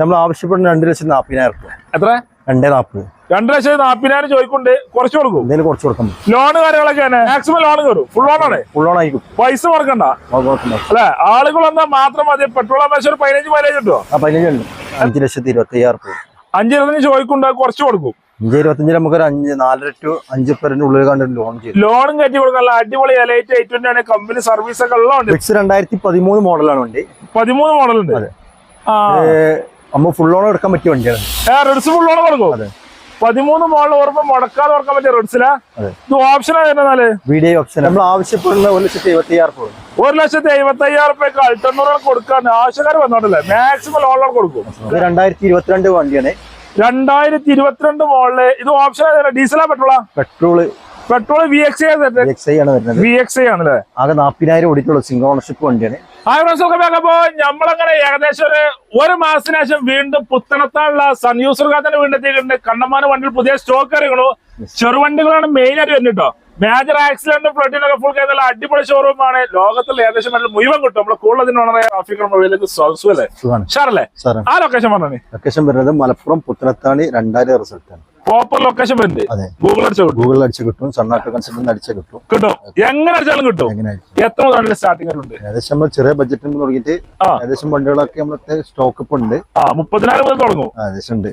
നമ്മൾ ആവശ്യപ്പെടുന്ന രണ്ട് ലക്ഷത്തി നാപ്പതിനായിരം റുപ്യ എത്ര? രണ്ടേ നാപ്പത്. രണ്ട് ലക്ഷത്തി നാപ്പതിനായിരം ചോദിക്കൊണ്ട് കുറച്ച് കൊടുക്കും. എന്തെങ്കിലും കുറച്ച് കൊടുക്കും ലോൺ കാര്യങ്ങളൊക്കെ മാക്സിമം ലോൺ കയറും ഫുൾ ലോൺ ആണ്. ഫുൾ ലോൺ ആയിരിക്കും. പൈസ കൊടുക്കണ്ട. അല്ലെ? ആളുകൾ വന്നാൽ മാത്രം മതി. പെട്രോൾ പൈസ ഒരു പതിനഞ്ച് മൈലേജ് കിട്ടുമോ ആ പതിനഞ്ച് ഉണ്ട്. അഞ്ച് ലക്ഷത്തി ഇരുപത്തി അയ്യായിരം റുപ്യ അഞ്ച് ലക്ഷം ചോദിക്കൊണ്ട് കുറച്ച് കൊടുക്കും. അഞ്ച് ഇരുപത്തഞ്ചിന് നമുക്കൊരു അഞ്ച് നാലര ടു അഞ്ച് പേരിന്റെ ഉള്ളിൽ കണ്ട് ലോൺ ചെയ്തു. ലോണും കയറ്റി കൊടുക്കാൻ അടിപൊളി എലൈറ്റ് എയ്റ്റ് ട്വന്റി ആണ്. കമ്പനി സർവീസ് ഒക്കെ മിക്സ് രണ്ടായിരത്തി പതിമൂന്ന് മോഡലാണ് വണ്ടി. പതിമൂന്ന് മോഡലുണ്ട് അതെ. നമ്മൾ ഫുൾ ലോൺ എടുക്കാൻ പറ്റിയ വണ്ടിയാണ്. റെഡ്സ് ഫുൾ ലോൺ കൊടുക്കും. അതെ. പതിമൂന്ന് മോളിൽ ഓർമ്മ മുടക്കാതെ ഓർക്കാൻ പറ്റിയ റെഡ്സിലാ. ഇത് ഓപ്ഷൻ ആയിരുന്നാൽ വീഡിയോ ഓപ്ഷൻ നമ്മൾ ആവശ്യപ്പെടുന്ന ഒരു ലക്ഷത്തി എഴുപത്തി അയ്യായിരം ഒരു ലക്ഷത്തി എഴുപത്തി അയ്യായിരം റുപ്യക്ക് അൾട്ടർനൂറ് കൊടുക്കാൻ ആവശ്യക്കാർ വന്നോണ്ടല്ലേ? മാക്സിമം ലോൺ കൊടുക്കും. ഇത് രണ്ടായിരത്തി ഇരുപത്തിരണ്ട് വണ്ടിയാണ്. രണ്ടായിരത്തി ഇരുപത്തിരണ്ട് മോളിൽ ഇത് ഓപ്ഷൻ ഡീസലാ പെട്രോളാ പെട്രോൾ പെട്രോൾ വി എക്സ് ആണ് വരുന്നത്. വി എക്സ് ആണല്ലേ ആകെ നാപ്പതിനായിരം ഓടിയിട്ടുള്ള സിംഗിൾ ഓണർഷിപ്പ് വണ്ടിയാണ് അപ്പോ നമ്മളങ്ങനെ ഏകദേശം ഒരു ഒരു മാസത്തിന് ശേഷം വീണ്ടും പുത്തനത്താനുള്ള സൺ യൂസർ തന്നെ വീണ്ടും എത്തിയിട്ടുണ്ട്. കണ്ണമാന വണ്ടിയിൽ പുതിയ സ്റ്റോക്ക് ഇറങ്ങണു. ചെറുവണ്ടികളാണ് മെയിൻ ആയിട്ട് വന്നിട്ടോ മേജർ ആക്സിഡന്റ് ഫ്ലഡിനൊക്കെ ഫുൾ നല്ല അടിപൊളി ഷോറൂം ആണ്. ലോകത്തിൽ ഏകദേശം മുഴുവൻ കിട്ടും. നമ്മളെ കൂടുതൽ മൊബൈലിലേക്ക് സുഖല്ലേ അല്ലേ? ആ ലൊക്കേഷൻ പറഞ്ഞു ലൊക്കേഷൻ വരുന്നത് മലപ്പുറം പുത്തനത്താണി രണ്ടായിരം റിസൾട്ടാണ് പ്രോപ്പർ ലൊക്കേഷൻ വരുന്നത് ഗൂഗിൾ അടിച്ചു ഗൂഗിൾ അടിച്ചു കിട്ടും സണ്ണാട്ട് കൺസൾട്ടന്റ് അടിച്ച് കിട്ടും. കിട്ടും. എങ്ങനെ അടിച്ചാലും കിട്ടും. എത്ര മുതലാണ് സ്റ്റാർട്ടിംഗ് ഉണ്ട് ഏകദേശം നമ്മൾ ചെറിയ ബഡ്ജറ്റിൽ തുടങ്ങിയിട്ട്. ഏകദേശം വണ്ടികളൊക്കെ നമ്മളത്തെ സ്റ്റോക്ക് ഇപ്പൊ ഉണ്ട്. ആ മുപ്പതിനായിരം മുതൽ തുടങ്ങും. ഏകദേശം. ഉണ്ട്.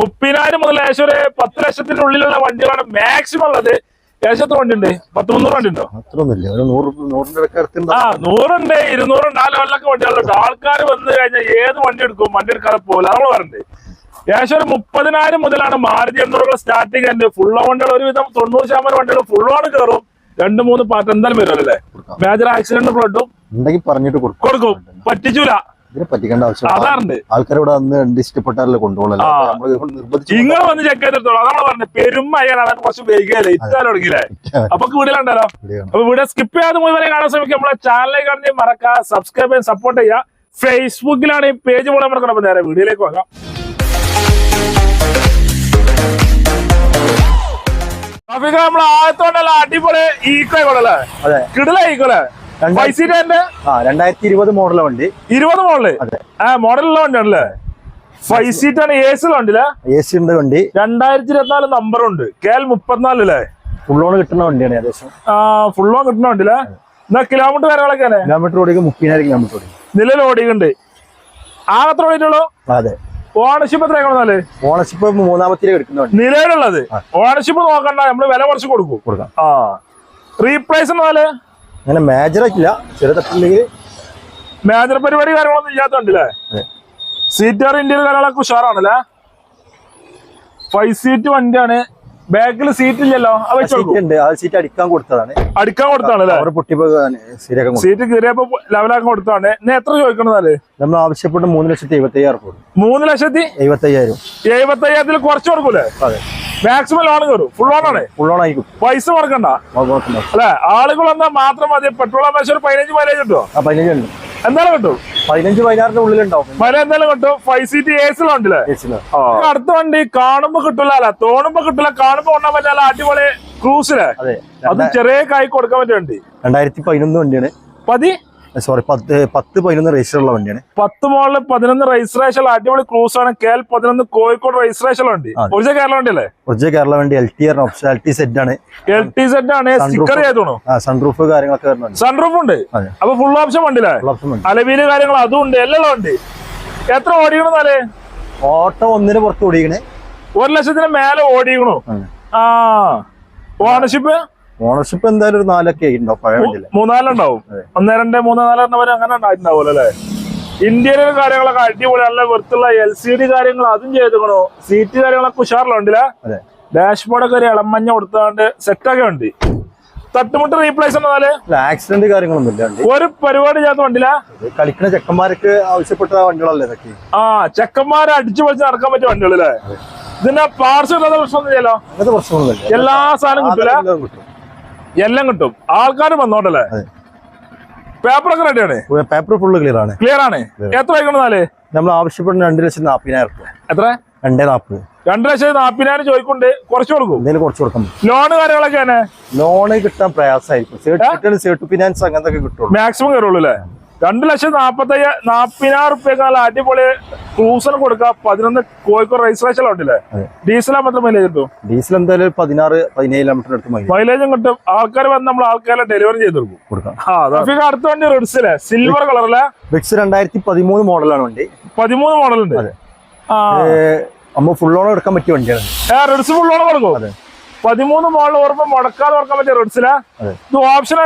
മുപ്പതിനായിരം മുതൽ ഏകദേശം ഒരു പത്ത് ലക്ഷത്തിന്റെ ഉള്ളിലുള്ള വണ്ടികളാണ് മാക്സിമം ഉള്ളത്. ഏകദേശം എത്ര വണ്ടി ഉണ്ട് പത്ത് മുന്നൂറ് വണ്ടി ഉണ്ടോ അത്രയൊന്നുമില്ല. ഒരു നൂറ് നൂറിന്റെ ഒക്കെ അടുത്തുണ്ട് ആ നൂറുണ്ട് ഇരുന്നൂറുണ്ട് ആ ലെവലിലൊക്കെ വണ്ടികളുണ്ട്. ആൾക്കാർ വന്നു കഴിഞ്ഞാൽ ഏത് വണ്ടി എടുക്കും? വണ്ടി എടുക്കാതെ പോലെ നമ്മൾ പറഞ്ഞത് ഏകദേശം ഒരു മുപ്പതിനായിരം മുതലാണ് മാരുതി എണ്ണൂറുകൾ സ്റ്റാർട്ടിങ് ഉണ്ട് ഫുൾ വണ്ടികൾ ഒരുവിധം തൊണ്ണൂറ് ശതമാനം വണ്ടികൾ ഓൺ കയറും. രണ്ട് മൂന്ന് പാർട്ട് എന്തായാലും വരും അല്ലേ? മേജർ ആക്സിഡന്റ് ഫ്ലഡും ഉണ്ടെങ്കിൽ പറഞ്ഞിട്ട് കൊടുക്കും. കൊടുക്കും. പറ്റിച്ചൂല. ഇതിനെ പറ്റിക്കേണ്ട ആവശ്യം ആൾക്കാർ ഇവിടെ വന്ന് രണ്ട് ഇഷ്ടപ്പെട്ടാലേ കൊണ്ടുപോകണല്ലോ വന്ന് ചെക്ക് ചെയ്തിട്ടുള്ളൂ അതാണ് പറഞ്ഞത്. പെരുമയാണ് അതൊക്കെ കുറച്ച് വൈകിയല്ലേ? തുടങ്ങിയില്ലേ? അപ്പൊ. അപ്പൊ സ്കിപ്പ് ചെയ്യാതെ മുഴുവൻ കാണാൻ ശ്രമിക്കുക. നമ്മളെ കാണുന്ന സബ്സ്ക്രൈബ് ചെയ്യാൻ സപ്പോർട്ട് ചെയ്യുക. ഫേസ്ബുക്കിലാണ് ഈ പേജ് പോലെ മറക്കണം അപ്പൊ നേരെ വീഡിയോയിലേക്ക് അപ്പൊ നമ്മൾ ആദ്യത്തോണ്ടല്ല അടിപൊളി ഈക്കോ ആയിക്കോളല്ലേ അതെ. കിടില ഈക്കോലെ പൈസീന്റെ ആ രണ്ടായിരത്തി ഇരുപത് മോഡലെ വണ്ടി. ഇരുപത് മോഡൽ? ആ മോഡലുള്ള വണ്ടിയാണല്ലേ? ഫൈവ് സീറ്റ് ആണ് എ സി വണ്ടിയില്ല എ സി ഉണ്ട് വണ്ടി. രണ്ടായിരത്തി ഇരുപത്തിനാല് നമ്പർ ഉണ്ട്. കെ എൽ മുപ്പത്തിനാല് അല്ലേ ഫുൾ ഓൺ കിട്ടുന്ന വണ്ടിയാണ് ഏകദേശം. ആ ഫുൾ ഓൺ കിട്ടുന്ന വണ്ടിയില്ല എന്നാ കിലോമീറ്റർ കാര്യങ്ങളൊക്കെ കിലോമീറ്റർ ഓടിക്കും മുപ്പതിനായിരം കിലോമീറ്റർ ഓടിക്കും. നിലവിൽ ഓടിക്കുന്നുണ്ട് ആകത്ര ഓടിയിട്ടുള്ളൂ? അതെ. ഓണർഷിപ്പ് എത്ര കാണുന്നാൽ ഓണർഷിപ്പ് മൂന്നാമത്തിലേക്ക് എടുക്കുന്ന വണ്ടി. നിലവിലുള്ളത്. ഓണർഷിപ്പ് നോക്കണ്ട നമ്മൾ വില കുറച്ച് കൊടുക്കും. കൊടുക്കാം. ആ. റീപ്ലേസ് എന്നാൽ അങ്ങനെ മേജർ ആയിട്ടില്ല. ചെറിയ തട്ടില്ലെങ്കിൽ മേജർ പരിപാടി കാര്യങ്ങളൊന്നും ഇല്ലാത്തണ്ടല്ലേ? സീറ്റർ ഇന്ത്യയിലെ ഇന്ത്യയിൽ കാര്യങ്ങളൊക്കെ ഉഷാറാണല്ലേ? ഫൈവ് സീറ്റ് വണ്ടിയാണ്. ബാക്കിൽ സീറ്റ് ഇല്ലല്ലോ സീറ്റ് സീറ്റ് അടിക്കാൻ കൊടുത്തതാണ്. അടിക്കാൻ കൊടുത്താണല്ലേ അവർ പൊട്ടിപ്പോ ശരിയാക്കാൻ കൊടുത്തു. സീറ്റ് കീറിയപ്പോ ലെവലാക്കാൻ കൊടുത്താണ് ഇന്ന് എത്ര ചോദിക്കണതാൽ നമ്മൾ ആവശ്യപ്പെട്ട് മൂന്ന് ലക്ഷത്തി എഴുപത്തി അയ്യായിരം മൂന്ന് ലക്ഷത്തി എഴുപത്തി അയ്യായിരം എഴുപത്തി അയ്യായിരത്തിൽ കുറച്ച് കൊടുക്കൂലേ? അതെ. മാക്സിമം ലോൺ കയറും. ഫുൾ ലോൺ ആണ്? ഫുൾ ലോൺ ആയിരിക്കും പൈസ മുടക്കണ്ട. അല്ലെ? ആളുകൾ വന്നാൽ മാത്രം മതി. പെട്രോൾ ആവശ്യം ഒരു പതിനഞ്ച് മൈലേജ് കിട്ടുമോ ആ പതിനഞ്ച് ഉണ്ട്. എന്തായാലും കിട്ടും. പതിനഞ്ച് പതിനാറിന്റെ ഉള്ളിലുണ്ടാവും. മൈലേജ് എന്തായാലും കിട്ടും. ഫൈവ് സീറ്റ് എ സിലുണ്ടല്ലേ ഏസിൽ. അടുത്ത വണ്ടി കാണുമ്പോ കിട്ടില്ല അല്ല തോണുമ്പോ കിട്ടില്ല കാണുമ്പോ കൊണ്ടാൻ പറ്റില്ല അടിപൊളി ക്രൂസിലെ അതെ. അത് ചെറിയ കായ് കൊടുക്കാൻ പറ്റിയ വണ്ടി. രണ്ടായിരത്തി പതിനൊന്ന് വണ്ടിയാണ്. പതി സോറി പത്ത് പത്ത് പതിനൊന്ന് രജിസ്റ്റർ ഉള്ള വണ്ടിയാണ്. പത്ത് മോളിൽ പതിനൊന്ന് രജിസ്ട്രേഷൻ അടിപൊളി ക്രൂസ് ആണ്. കെ എൽ പതിനൊന്ന് കോഴിക്കോട് രജിസ്ട്രേഷൻ വണ്ടി. ഒറിജിനൽ കേരള വണ്ടി അല്ലേ ഒറിജിനൽ കേരള വണ്ടി L T R option L T set ആണ് എൽ ടി സെറ്റ് ആണ് സ്റ്റിക്കർ ചെയ്തോണു ആ സൺറൂഫ് കാര്യങ്ങളൊക്കെ വരുന്നുണ്ട്. സൺറൂഫ് ഉണ്ട്. അപ്പൊ ഫുൾ ഓപ്ഷൻ വണ്ടിയില്ലേ? Full അലവീൽ കാര്യങ്ങൾ അതും ഉണ്ട്. എല്ലാം ഉണ്ട് എത്ര ഓടിക്കണെന്നാലേ ഓട്ടോ ഒന്നിന് പുറത്ത് ഓടിക്കണേ. ഒരു ലക്ഷത്തിന് മേലെ ഓടിക്കണു. ആ. ഓണർഷിപ്പ് ഓണർഷിപ്പ് എന്തായാലും ഒരു നാലൊക്കെ ഉണ്ടാവും പഴയ വണ്ടിയിൽ. മൂന്നാലുണ്ടാവും. ഒന്ന് രണ്ട് മൂന്ന് നാല് വരെ അങ്ങനെ ഉണ്ടായിട്ടുണ്ടാവുമല്ലോ അല്ലേ? ഇന്ത്യയിലെ കാര്യങ്ങളൊക്കെ അടിപൊളി നല്ല വൃത്തിയുള്ള എൽ സി ഡി കാര്യങ്ങൾ അതും ചെയ്തുക്കണു. സീറ്റ് കാര്യങ്ങളൊക്കെ ഉഷാറിലുണ്ടല്ലേ ഡാഷ്ബോർഡൊക്കെ ഒരു ഇളമഞ്ഞ കൊടുത്താണ്ട് സെറ്റൊക്കെ ഉണ്ട് തട്ടുമുട്ട് റീപ്ലേസ് എന്നാൽ ആക്സിഡന്റ് കാര്യങ്ങളൊന്നും ഇല്ല ഒരു പരിപാടി ചെയ്യാത്ത വണ്ടിയില്ല കളിക്കുന്ന ചെക്കന്മാർക്ക് ആവശ്യപ്പെട്ട വണ്ടികളല്ലേ ഇതൊക്കെ? ആ ചെക്കന്മാരെ അടിച്ചു പൊളിച്ച് നടക്കാൻ പറ്റിയ വണ്ടികളല്ലേ? ഇതിന്റെ പാർസൽ പ്രശ്നമൊന്നും ഇല്ലല്ലോ? അങ്ങനത്തെ പ്രശ്നമൊന്നുമില്ല എല്ലാ സാധനം കിട്ടൂല? അതെല്ലാം കിട്ടും. എല്ലാം കിട്ടും. ആൾക്കാർ വന്നോട്ടല്ലേ? പേപ്പറൊക്കെ റെഡിയാണ് പേപ്പർ ഫുള്ള് ക്ലിയർ ആണ്. ക്ലിയർ ആണ്? എത്ര വയ്ക്കണമെന്നാൽ നമ്മൾ ആവശ്യപ്പെടുന്ന രണ്ട് ലക്ഷത്തി നാപ്പതിനായിരം റുപ്യ എത്ര? രണ്ടേ നാപ്പത്. രണ്ടു ലക്ഷത്തി നാപ്പതിനായിരം ചോദിക്കൊണ്ട് കുറച്ച് കൊടുക്കും. എന്തെങ്കിലും കുറച്ച് കൊടുക്കും ലോൺ കാര്യങ്ങളൊക്കെ ലോണ് കിട്ടാൻ പ്രയാസമായിരിക്കും. സേർട്ടിഫിക്കറ്റ് ഫിനാൻസ് അങ്ങനത്തെ കിട്ടും മാക്സിമം കയറുള്ളൂ അല്ലേ? രണ്ട് ലക്ഷം നാൽപ്പത്തയ്യ നാൽപ്പതിനായിരം റുപ്യക്കാല അടിപൊളി ക്രൂസർ കൊടുക്കാം. പതിനൊന്ന് കോഴിക്കോട് രജിസ്ട്രേഷൻ ഉണ്ടല്ലേ? ഡീസൽ മാത്രം മൈലേജ് കിട്ടും ഡീസൽ എന്തായാലും പതിനാറ് പതിനേഴ് കിലോമീറ്റർ അടുത്ത് മൈലേജ് കിട്ടും. ആൾക്കാർ വന്ന് നമ്മൾ ആൾക്കാരെ ഡെലിവറി ചെയ്ത് കൊടുക്കും. അടുത്ത വണ്ടി റിഡ്സിലെ സിൽവർ കളറിലെ റിഡ്സ് രണ്ടായിരത്തി പതിമൂന്ന് മോഡലാണ് വണ്ടി. പതിമൂന്ന് മോഡലുണ്ട് നമ്മൾ ഫുൾ ഓൺ എടുക്കാൻ പറ്റിയ വണ്ടിയാണ്. റിഡ്സ് ഫുൾ ഫുള്ളോളം കൊടുക്കും? അതെ. പതിമൂന്ന് മോളിൽ ഓർമ്മ മുടക്കാതെ ഓർക്കാൻ പറ്റിയ റെഡ്സിലാ. ഇത് ഓപ്ഷൻ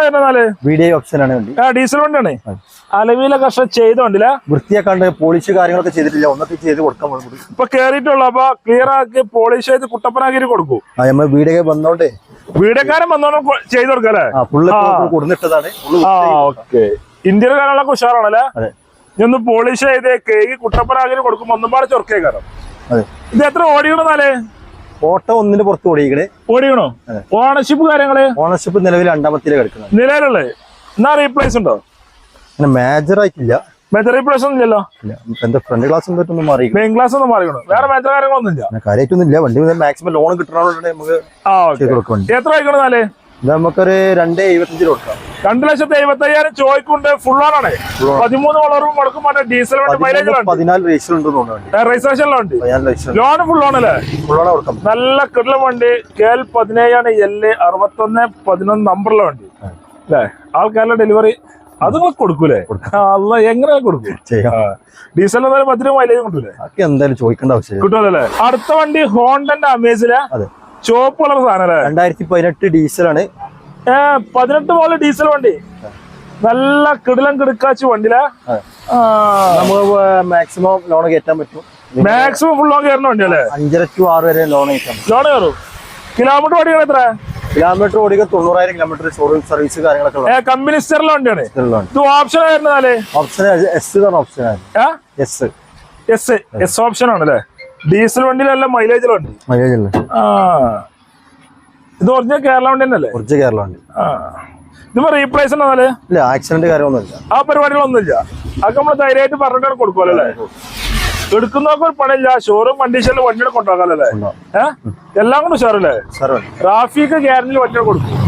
വീഡിയോ ഓപ്ഷനാണ് വണ്ടി. ആ ഡീസൽ വണ്ടിയാണ്. അലവീല അലവിയിലെ കർഷകർ ചെയ്ത വണ്ടില്ല വൃത്തിയാക്കാണ്ട് പോളിഷ് കാര്യങ്ങളൊക്കെ ചെയ്തിട്ടില്ല. ഒന്നൊക്കെ ചെയ്ത് കൊടുക്കാൻ ഇപ്പൊ കേറിയിട്ടുള്ളു അപ്പൊ ക്ലിയർ ആക്കി പോളിഷ് ചെയ്ത് കുട്ടപ്പനാക്കി കൊടുക്കും. നമ്മൾ വീടൊക്കെ വന്നോണ്ടേ. വീടക്കാരൻ വന്നോണ്ട് ചെയ്ത് കൊടുക്കല്ലേ? ആ ഓക്കെ. ഇന്ത്യയുടെ കാര്യങ്ങളൊക്കെ ഉഷാറാണല്ലേ? ഇതൊന്ന് ഒന്ന് പോളിഷ് ചെയ്ത് കേക്ക് കുട്ടപ്പനാക്കി കൊടുക്കുമ്പോ ഒന്നും പാടെ ചൊർക്കേക്കാരം അതെ. ഇത് എത്ര ഓടിക്കണമെന്നാലേ ഓട്ടോ ഒന്നിന് പുറത്ത് ഓടിക്കണേ? ഓടിക്കണോ ഓണർഷിപ്പ് കാര്യങ്ങൾ? ഓണർഷിപ്പ് നിലവിൽ രണ്ടാമത്തിലെ കിടക്കുന്നത്. നിലവിലുള്ളത്. എന്നാ റീപ്ലേസ് ഉണ്ടോ? അങ്ങനെ മേജർ ആയിട്ടില്ല. മേജർ റീപ്ലേസ് ഒന്നും ഇല്ലല്ലോ? എന്റെ ഫ്രണ്ട് ക്ലാസ് ഒന്നും മാറി മെയിൻ ക്ലാസ് ഒന്നും മാറിക്കണോ? വേറെ മേജർ കാര്യങ്ങളൊന്നും ഇല്ല. കാര്യമായിട്ടൊന്നും ഇല്ല. വണ്ടി മാക്സിമം ലോൺ കിട്ടണോണ്ട് നമുക്ക് ആ ആയിക്കണോ ഓക്കെ ഇത് നമുക്കൊരു രണ്ട് എഴുപത്തഞ്ചിന് കൊടുക്കാം. രണ്ട് ലക്ഷത്തി എഴുപത്തി അയ്യായിരം ചോയ്ക്കുണ്ട് ഫുൾ ഓൺ ആണ് പതിമൂന്ന് വളറും മുടക്കും മറ്റേ ഡീസൽ പതിനാല് റേഷൻ രജിസ്ട്രേഷനിലുണ്ട് ലോൺ ഫുൾ ഓൺ അല്ലേ? ഫുൾ ഓൺ കൊടുക്കാം. നല്ല കിടല വണ്ടി. കെ എൽ പതിനേഴാണ് എൽ അറുപത്തൊന്ന് പതിനൊന്ന് നമ്പറിലെ വണ്ടി. അല്ലേ? ആൾക്കാരുടെ ഡെലിവറി അത് കൊടുക്കൂലേ? അല്ല എങ്ങനെ കൊടുക്കും? ഡീസൽ എന്തായാലും പത്തിന് മൈലേജ് കിട്ടൂലേ? ബാക്കി എന്തായാലും ചോദിക്കേണ്ട ആവശ്യം കിട്ടുമല്ലേ അടുത്ത വണ്ടി ഹോണ്ടന്റെ അമേസിലെ അതെ ചുവപ്പ് കളർ സാധനം രണ്ടായിരത്തി പതിനെട്ട് ഡീസലാണ്. ഏ പതിനെട്ട് പോലെ ഡീസൽ വണ്ടി. നല്ല കിടിലം കിടക്കാച്ച് വണ്ടിയിലെ. നമുക്ക് മാക്സിമം ലോൺ കയറ്റാൻ പറ്റും. മാക്സിമം ഫുൾ ലോൺ കയറുന്ന വണ്ടി അല്ലേ അഞ്ചര ടു ആറ് വരെ ലോൺ കയറ്റാൻ ലോൺ കയറും. കിലോമീറ്റർ ഓടിക്കണം എത്ര? കിലോമീറ്റർ ഓടിക്കുക തൊണ്ണൂറായിരം കിലോമീറ്റർ ഷോറൂം സർവീസ് കാര്യങ്ങളൊക്കെ കമ്പനി സ്റ്ററിലെ വണ്ടിയാണ്. ഇത് option ആയിരുന്നാലേ option S option S S S option ആണല്ലേ? ഡീസൽ വണ്ടിയിലല്ല മൈലേജിൽ വണ്ടി. മൈലേജ് അല്ലേ ആ. ഇത് ഒറിജിനൽ കേരള വണ്ടി തന്നെയല്ലേ? ഒറിജിനൽ കേരള വണ്ടി. ആ. ഇതിപ്പോ റീപ്ലേസ് ഉണ്ടെന്നാൽ ഇല്ല ആക്സിഡന്റ് കാര്യമൊന്നുമില്ല ആ പരിപാടികളൊന്നുമില്ല. അതൊക്കെ നമ്മൾ ധൈര്യമായിട്ട് പറഞ്ഞിട്ട് കൊടുക്കുമല്ലോ എടുക്കുന്നവർക്ക് ഒരു പണിയില്ല. ഷോറൂം കണ്ടീഷനിൽ വണ്ടിയുടെ കൊണ്ടുപോകാമല്ലേ ഏഹ് എല്ലാം കൊണ്ട് ഉഷാറല്ലേ? ട്രാഫിക് ഗ്യാരണ്ടിയിൽ വണ്ടിയുടെ കൊടുക്കും.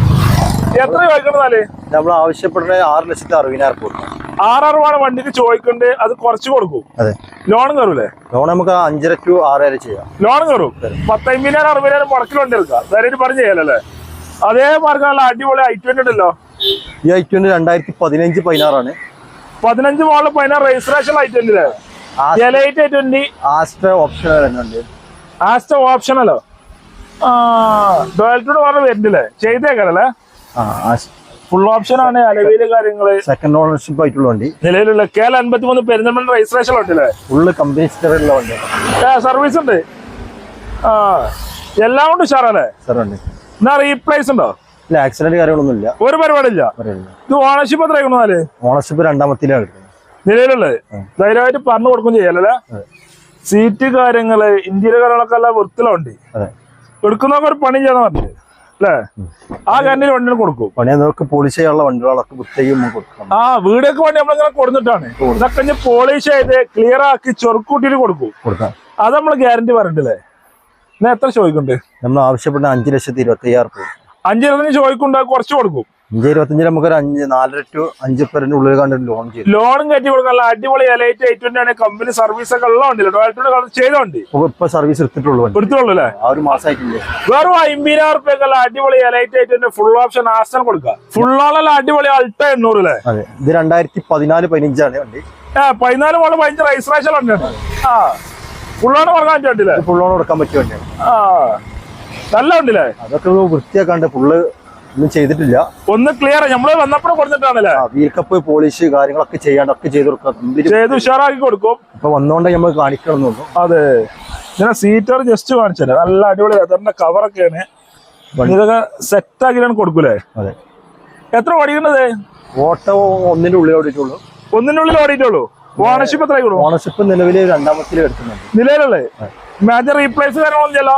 എത്ര ചോദിക്കണമെന്നാൽ നമ്മൾ ആവശ്യപ്പെടുന്നത് ആറ് ലക്ഷത്തി അറുപതിനായിരം കൊടുക്കാം. ആറാറുമാണ് വണ്ടിക്ക് ചോദിക്കണ്ട് അത് കുറച്ച് കൊടുക്കും. അതെ. ലോൺ കയറൂലേ? ലോൺ നമുക്ക് അഞ്ചര ടു ആറ് വരെ ചെയ്യാം. ലോൺ കയറും. പത്തമ്പതിനായിരം അറുപതിനായിരം മുടക്കിൽ വണ്ടി എടുക്കാം. വേറെ പറഞ്ഞു ചെയ്യാലല്ലേ? അതേ മാർഗമുള്ള അടിപൊളി ഐ ട്വന്റി ഉണ്ടല്ലോ. ഈ ഐറ്റ്വന്റ് രണ്ടായിരത്തി പതിനഞ്ച് പതിനാറാണ്. പതിനഞ്ച് മോളിൽ പതിനാറ് രജിസ്ട്രേഷൻ ഐ ട്വന്റിയിലെ എലൈറ്റ് ഐ ട്വന്റി ആസ്റ്റ ഡോയൽറ്റോട് പറഞ്ഞ വരുന്നില്ലേ? ഫുൾ ഓപ്ഷൻ ആണ് അലവിയിലെ കാര്യങ്ങൾ. സെക്കൻഡ് ഓണർഷിപ്പ് ആയിട്ടുള്ള വണ്ടി. നിലവിലുള്ള കെ എൽ അൻപത്തി മൂന്ന് പെരിന്തൽമണ്ണ രജിസ്ട്രേഷൻ ഉണ്ടല്ലേ? ഫുള്ള് കമ്പനി സ്റ്ററുള്ള വണ്ടി. സർവീസ് ഉണ്ട്. ആ എല്ലാം കൊണ്ട് ഉഷാറല്ലേ സാർ വണ്ടി എന്നാ റീപ്ലേസ് ഉണ്ടോ? ഇല്ല ആക്സിഡന്റ് കാര്യങ്ങളൊന്നും ഇല്ല ഒരു പരിപാടി ഇല്ല. ഇത് ഓണർഷിപ്പ് എത്ര ആയിക്കണെന്നാൽ ഓണർഷിപ്പ് രണ്ടാമത്തിലാണ് നിലവിലുള്ളത്? ധൈര്യമായിട്ട് പറഞ്ഞു കൊടുക്കും ചെയ്യാലല്ലേ സീറ്റ് കാര്യങ്ങൾ ഇന്ത്യയിലെ കാര്യങ്ങളൊക്കെ എല്ലാം വൃത്തിലുണ്ട് അതെ. എടുക്കുന്നവർക്ക് ഒരു പണി ചെയ്യാന്ന് പറഞ്ഞില്ലേ? അല്ലേ ആ കണ്ടിന് വണ്ടി കൊടുക്കും. നമുക്ക് പോളിഷ് ചെയ്യാനുള്ള വണ്ടികളൊക്കെ വൃത്തിയും ആ വീടൊക്കെ വണ്ടി നമ്മളിങ്ങനെ കൊടുത്തിട്ടാണ്. ഇതൊക്കെ ഇനി പോളിഷ് ചെയ്ത് ക്ലിയർ ആക്കി ചൊറുക്കൂട്ടിട്ട് കൊടുക്കും. കൊടുക്കാം. അത് നമ്മൾ ഗ്യാരണ്ടി പറഞ്ഞിട്ടില്ലേ? എന്നാ എത്ര ചോദിക്കുന്നുണ്ട്? നമ്മൾ ആവശ്യപ്പെട്ട അഞ്ചു ലക്ഷത്തി ഇരുപത്തി അയ്യായിരം അഞ്ചു ലക്ഷം ചോദിക്കുന്നുണ്ട് കുറച്ച് കൊടുക്കും. അഞ്ച് ഇരുപത്തഞ്ചിന് നമുക്ക് ഒരു അഞ്ച് നാലര ടു അഞ്ച് പേരുടെ ഉള്ളിൽ കണ്ട് ലോൺ ചെയ്തു. ലോണും കയറ്റി കൊടുക്കാനുള്ള അടിപൊളി എലൈറ്റ് എയ്റ്റ് ആണ്. കമ്പനി സർവീസ് ഒക്കെ ഉള്ള വണ്ടിയില്ല? ഡോയൽറ്റിന്റെ ചെയ്തോണ്ട്? ഇപ്പൊ സർവീസ് എടുത്തിട്ടുള്ളൂ അല്ലേ? ആ ഒരു മാസമായിട്ടില്ലേ വെറും അമ്പതിനായിരം റുപ്യക്കുള്ള അടിപൊളി എലൈറ്റ് ഫുൾ ഓപ്ഷൻ ആസ്റ്റൻ കൊടുക്കുക. ഫുൾ ഓണല്ല അടിപൊളി അൾട്ട എണ്ണൂറ് അല്ലേ? അതെ. ഇത് രണ്ടായിരത്തി പതിനാല് പതിനഞ്ചാണ് വണ്ടി. പതിനാല് മോൾ പതിനഞ്ച് രജിസ്ട്രേഷൻ വണ്ടിയാണ് ആ ഫുൾ ഓൺ കൊടുക്കാൻ പറ്റില്ലേ ഫുൾ ഓൺ കൊടുക്കാൻ പറ്റുമല്ലേ വണ്ടിയാണ്. ആ നല്ല ഉണ്ടല്ലേ അതൊക്കെ വൃത്തിയാക്കാണ്ട് ഫുള്ള് ഒന്നും ചെയ്തിട്ടില്ല. ഒന്ന് ക്ലിയർ നമ്മൾ വന്നപ്പോഴും കൊടുത്തിട്ടാണല്ലേ? വീൽ കപ്പ് പോളിഷ് കാര്യങ്ങളൊക്കെ ചെയ്യാണ്ടൊക്കെ ചെയ്ത് കൊടുക്കാം. ചെയ്ത് ഉഷാറാക്കി കൊടുക്കും. ഇപ്പൊ വന്നോണ്ട് നമ്മൾ കാണിക്കണം തോന്നുന്നു അതെ. ഞാൻ സീറ്റർ ജസ്റ്റ് കാണിച്ചത് നല്ല അടിപൊളി ലെതറിന്റെ കവറൊക്കെയാണ് ഇതൊക്കെ സെറ്റ് ആക്കിയാണ് കൊടുക്കൂലേ? അതെ. എത്ര ഓടിക്കുന്നത് ഓട്ടോ ഒന്നിന്റെ ഉള്ളിൽ ഓടിയിട്ടുള്ളൂ. ഒന്നിന്റെ ഉള്ളിൽ ഓടിയിട്ടുള്ളൂ? ഓണർഷിപ്പ് എത്ര ഓണർഷിപ്പ് നിലവിൽ രണ്ടാമത്തിൽ എടുക്കുന്നുണ്ട്. നിലവിലുള്ളത്? മേജർ റീപ്ലേസ് കാര്യങ്ങളൊന്നും ചെയ്യല്ലോ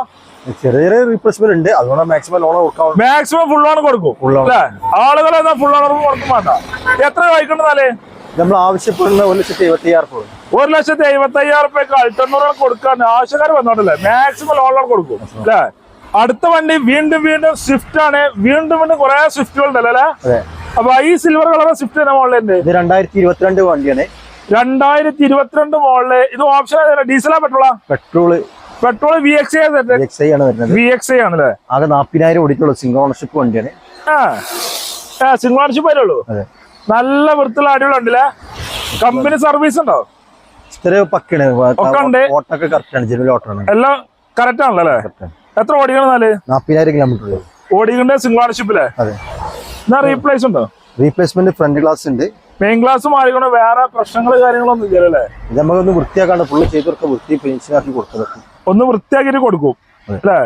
ചെറിയ ചെറിയ റീപ്ലേസ്മെന്റ് ഉണ്ട്. അതുകൊണ്ട് മാക്സിമം ലോൺ കൊടുക്കാം മാക്സിമം ഫുൾ ഓൺ കൊടുക്കും. ആളുകൾ എന്നാ ഫുൾ ഓണർ കൊടുക്കും വേണ്ട. എത്ര വായിക്കണ്ടെന്നാലേ നമ്മൾ ആവശ്യപ്പെടുന്ന ഒരു ലക്ഷത്തി എഴുപത്തി അയ്യായിരം ഒരു ലക്ഷത്തി എഴുപത്തി അയ്യായിരം റുപ്യക്ക് അൾട്ടണ്ണൂറ് കൊടുക്കാൻ ആവശ്യക്കാർ വന്നോണ്ടല്ലേ? മാക്സിമം ലോൺ കൊടുക്കും. അല്ലേ? അടുത്ത വണ്ടി വീണ്ടും വീണ്ടും സ്വിഫ്റ്റ് ആണ്. വീണ്ടും വീണ്ടും കുറെ സ്വിഫ്റ്റുകൾ ഉണ്ടല്ലോ അല്ലേ? അപ്പൊ ഈ സിൽവർ കളർ സ്വിഫ്റ്റ് തന്നെ മോളിൽ ഇത് രണ്ടായിരത്തി ഇരുപത്തിരണ്ട് വണ്ടിയാണ് രണ്ടായിരത്തി ഇരുപത്തിരണ്ട് മോളിൽ ഇത് ഓപ്ഷൻ ഡീസലാ പെട്രോളാ petrol petrol V X X I ആണ് വരുന്നത്. വി എക്സ് ഐ ആണല്ലേ ആകെ നാൽപ്പതിനായിരം ഓടിയിട്ടുള്ള. സിംഗിൾ ഓണർഷിപ്പ് വണ്ടിയാണ് ആ. ആ സിംഗിളാർഷിപ്പ് വരുള്ളൂ നല്ല വൃത്തിയുള്ള അടിപൊളിയുണ്ടല്ലേ കമ്പനി സർവീസ് ഉണ്ടോ? പക്കാണ് ഓട്ടൊക്കെ കറക്റ്റ് ആണ്. ജനുവൽ എല്ലാം കറക്റ്റ് ആണല്ലോ അല്ലേ? എത്ര ഓടിക്കണം കിലോമീറ്റർ ഓടിക്കണ്ടേ എന്നാ റീപ്ലേസ് ഉണ്ടോ? റീപ്ലേസ്മെന്റ് ഫ്രണ്ട് ഗ്ലാസ് ഉണ്ട്. മെയിൻ വേറെ പ്രശ്നങ്ങൾ കാര്യങ്ങളൊന്നും ഇല്ലല്ലേ ഇത് നമുക്കൊന്ന് വൃത്തിയാക്കാണ്ട് ഫുള്ള് ചെയ്ത് കൊടുക്കുക വൃത്തി ഫിനിഷിംഗ് കൊടുക്കുന്നത് ഒന്ന് വൃത്തിയാക്കിട്ട് കൊടുക്കും. അല്ലേ?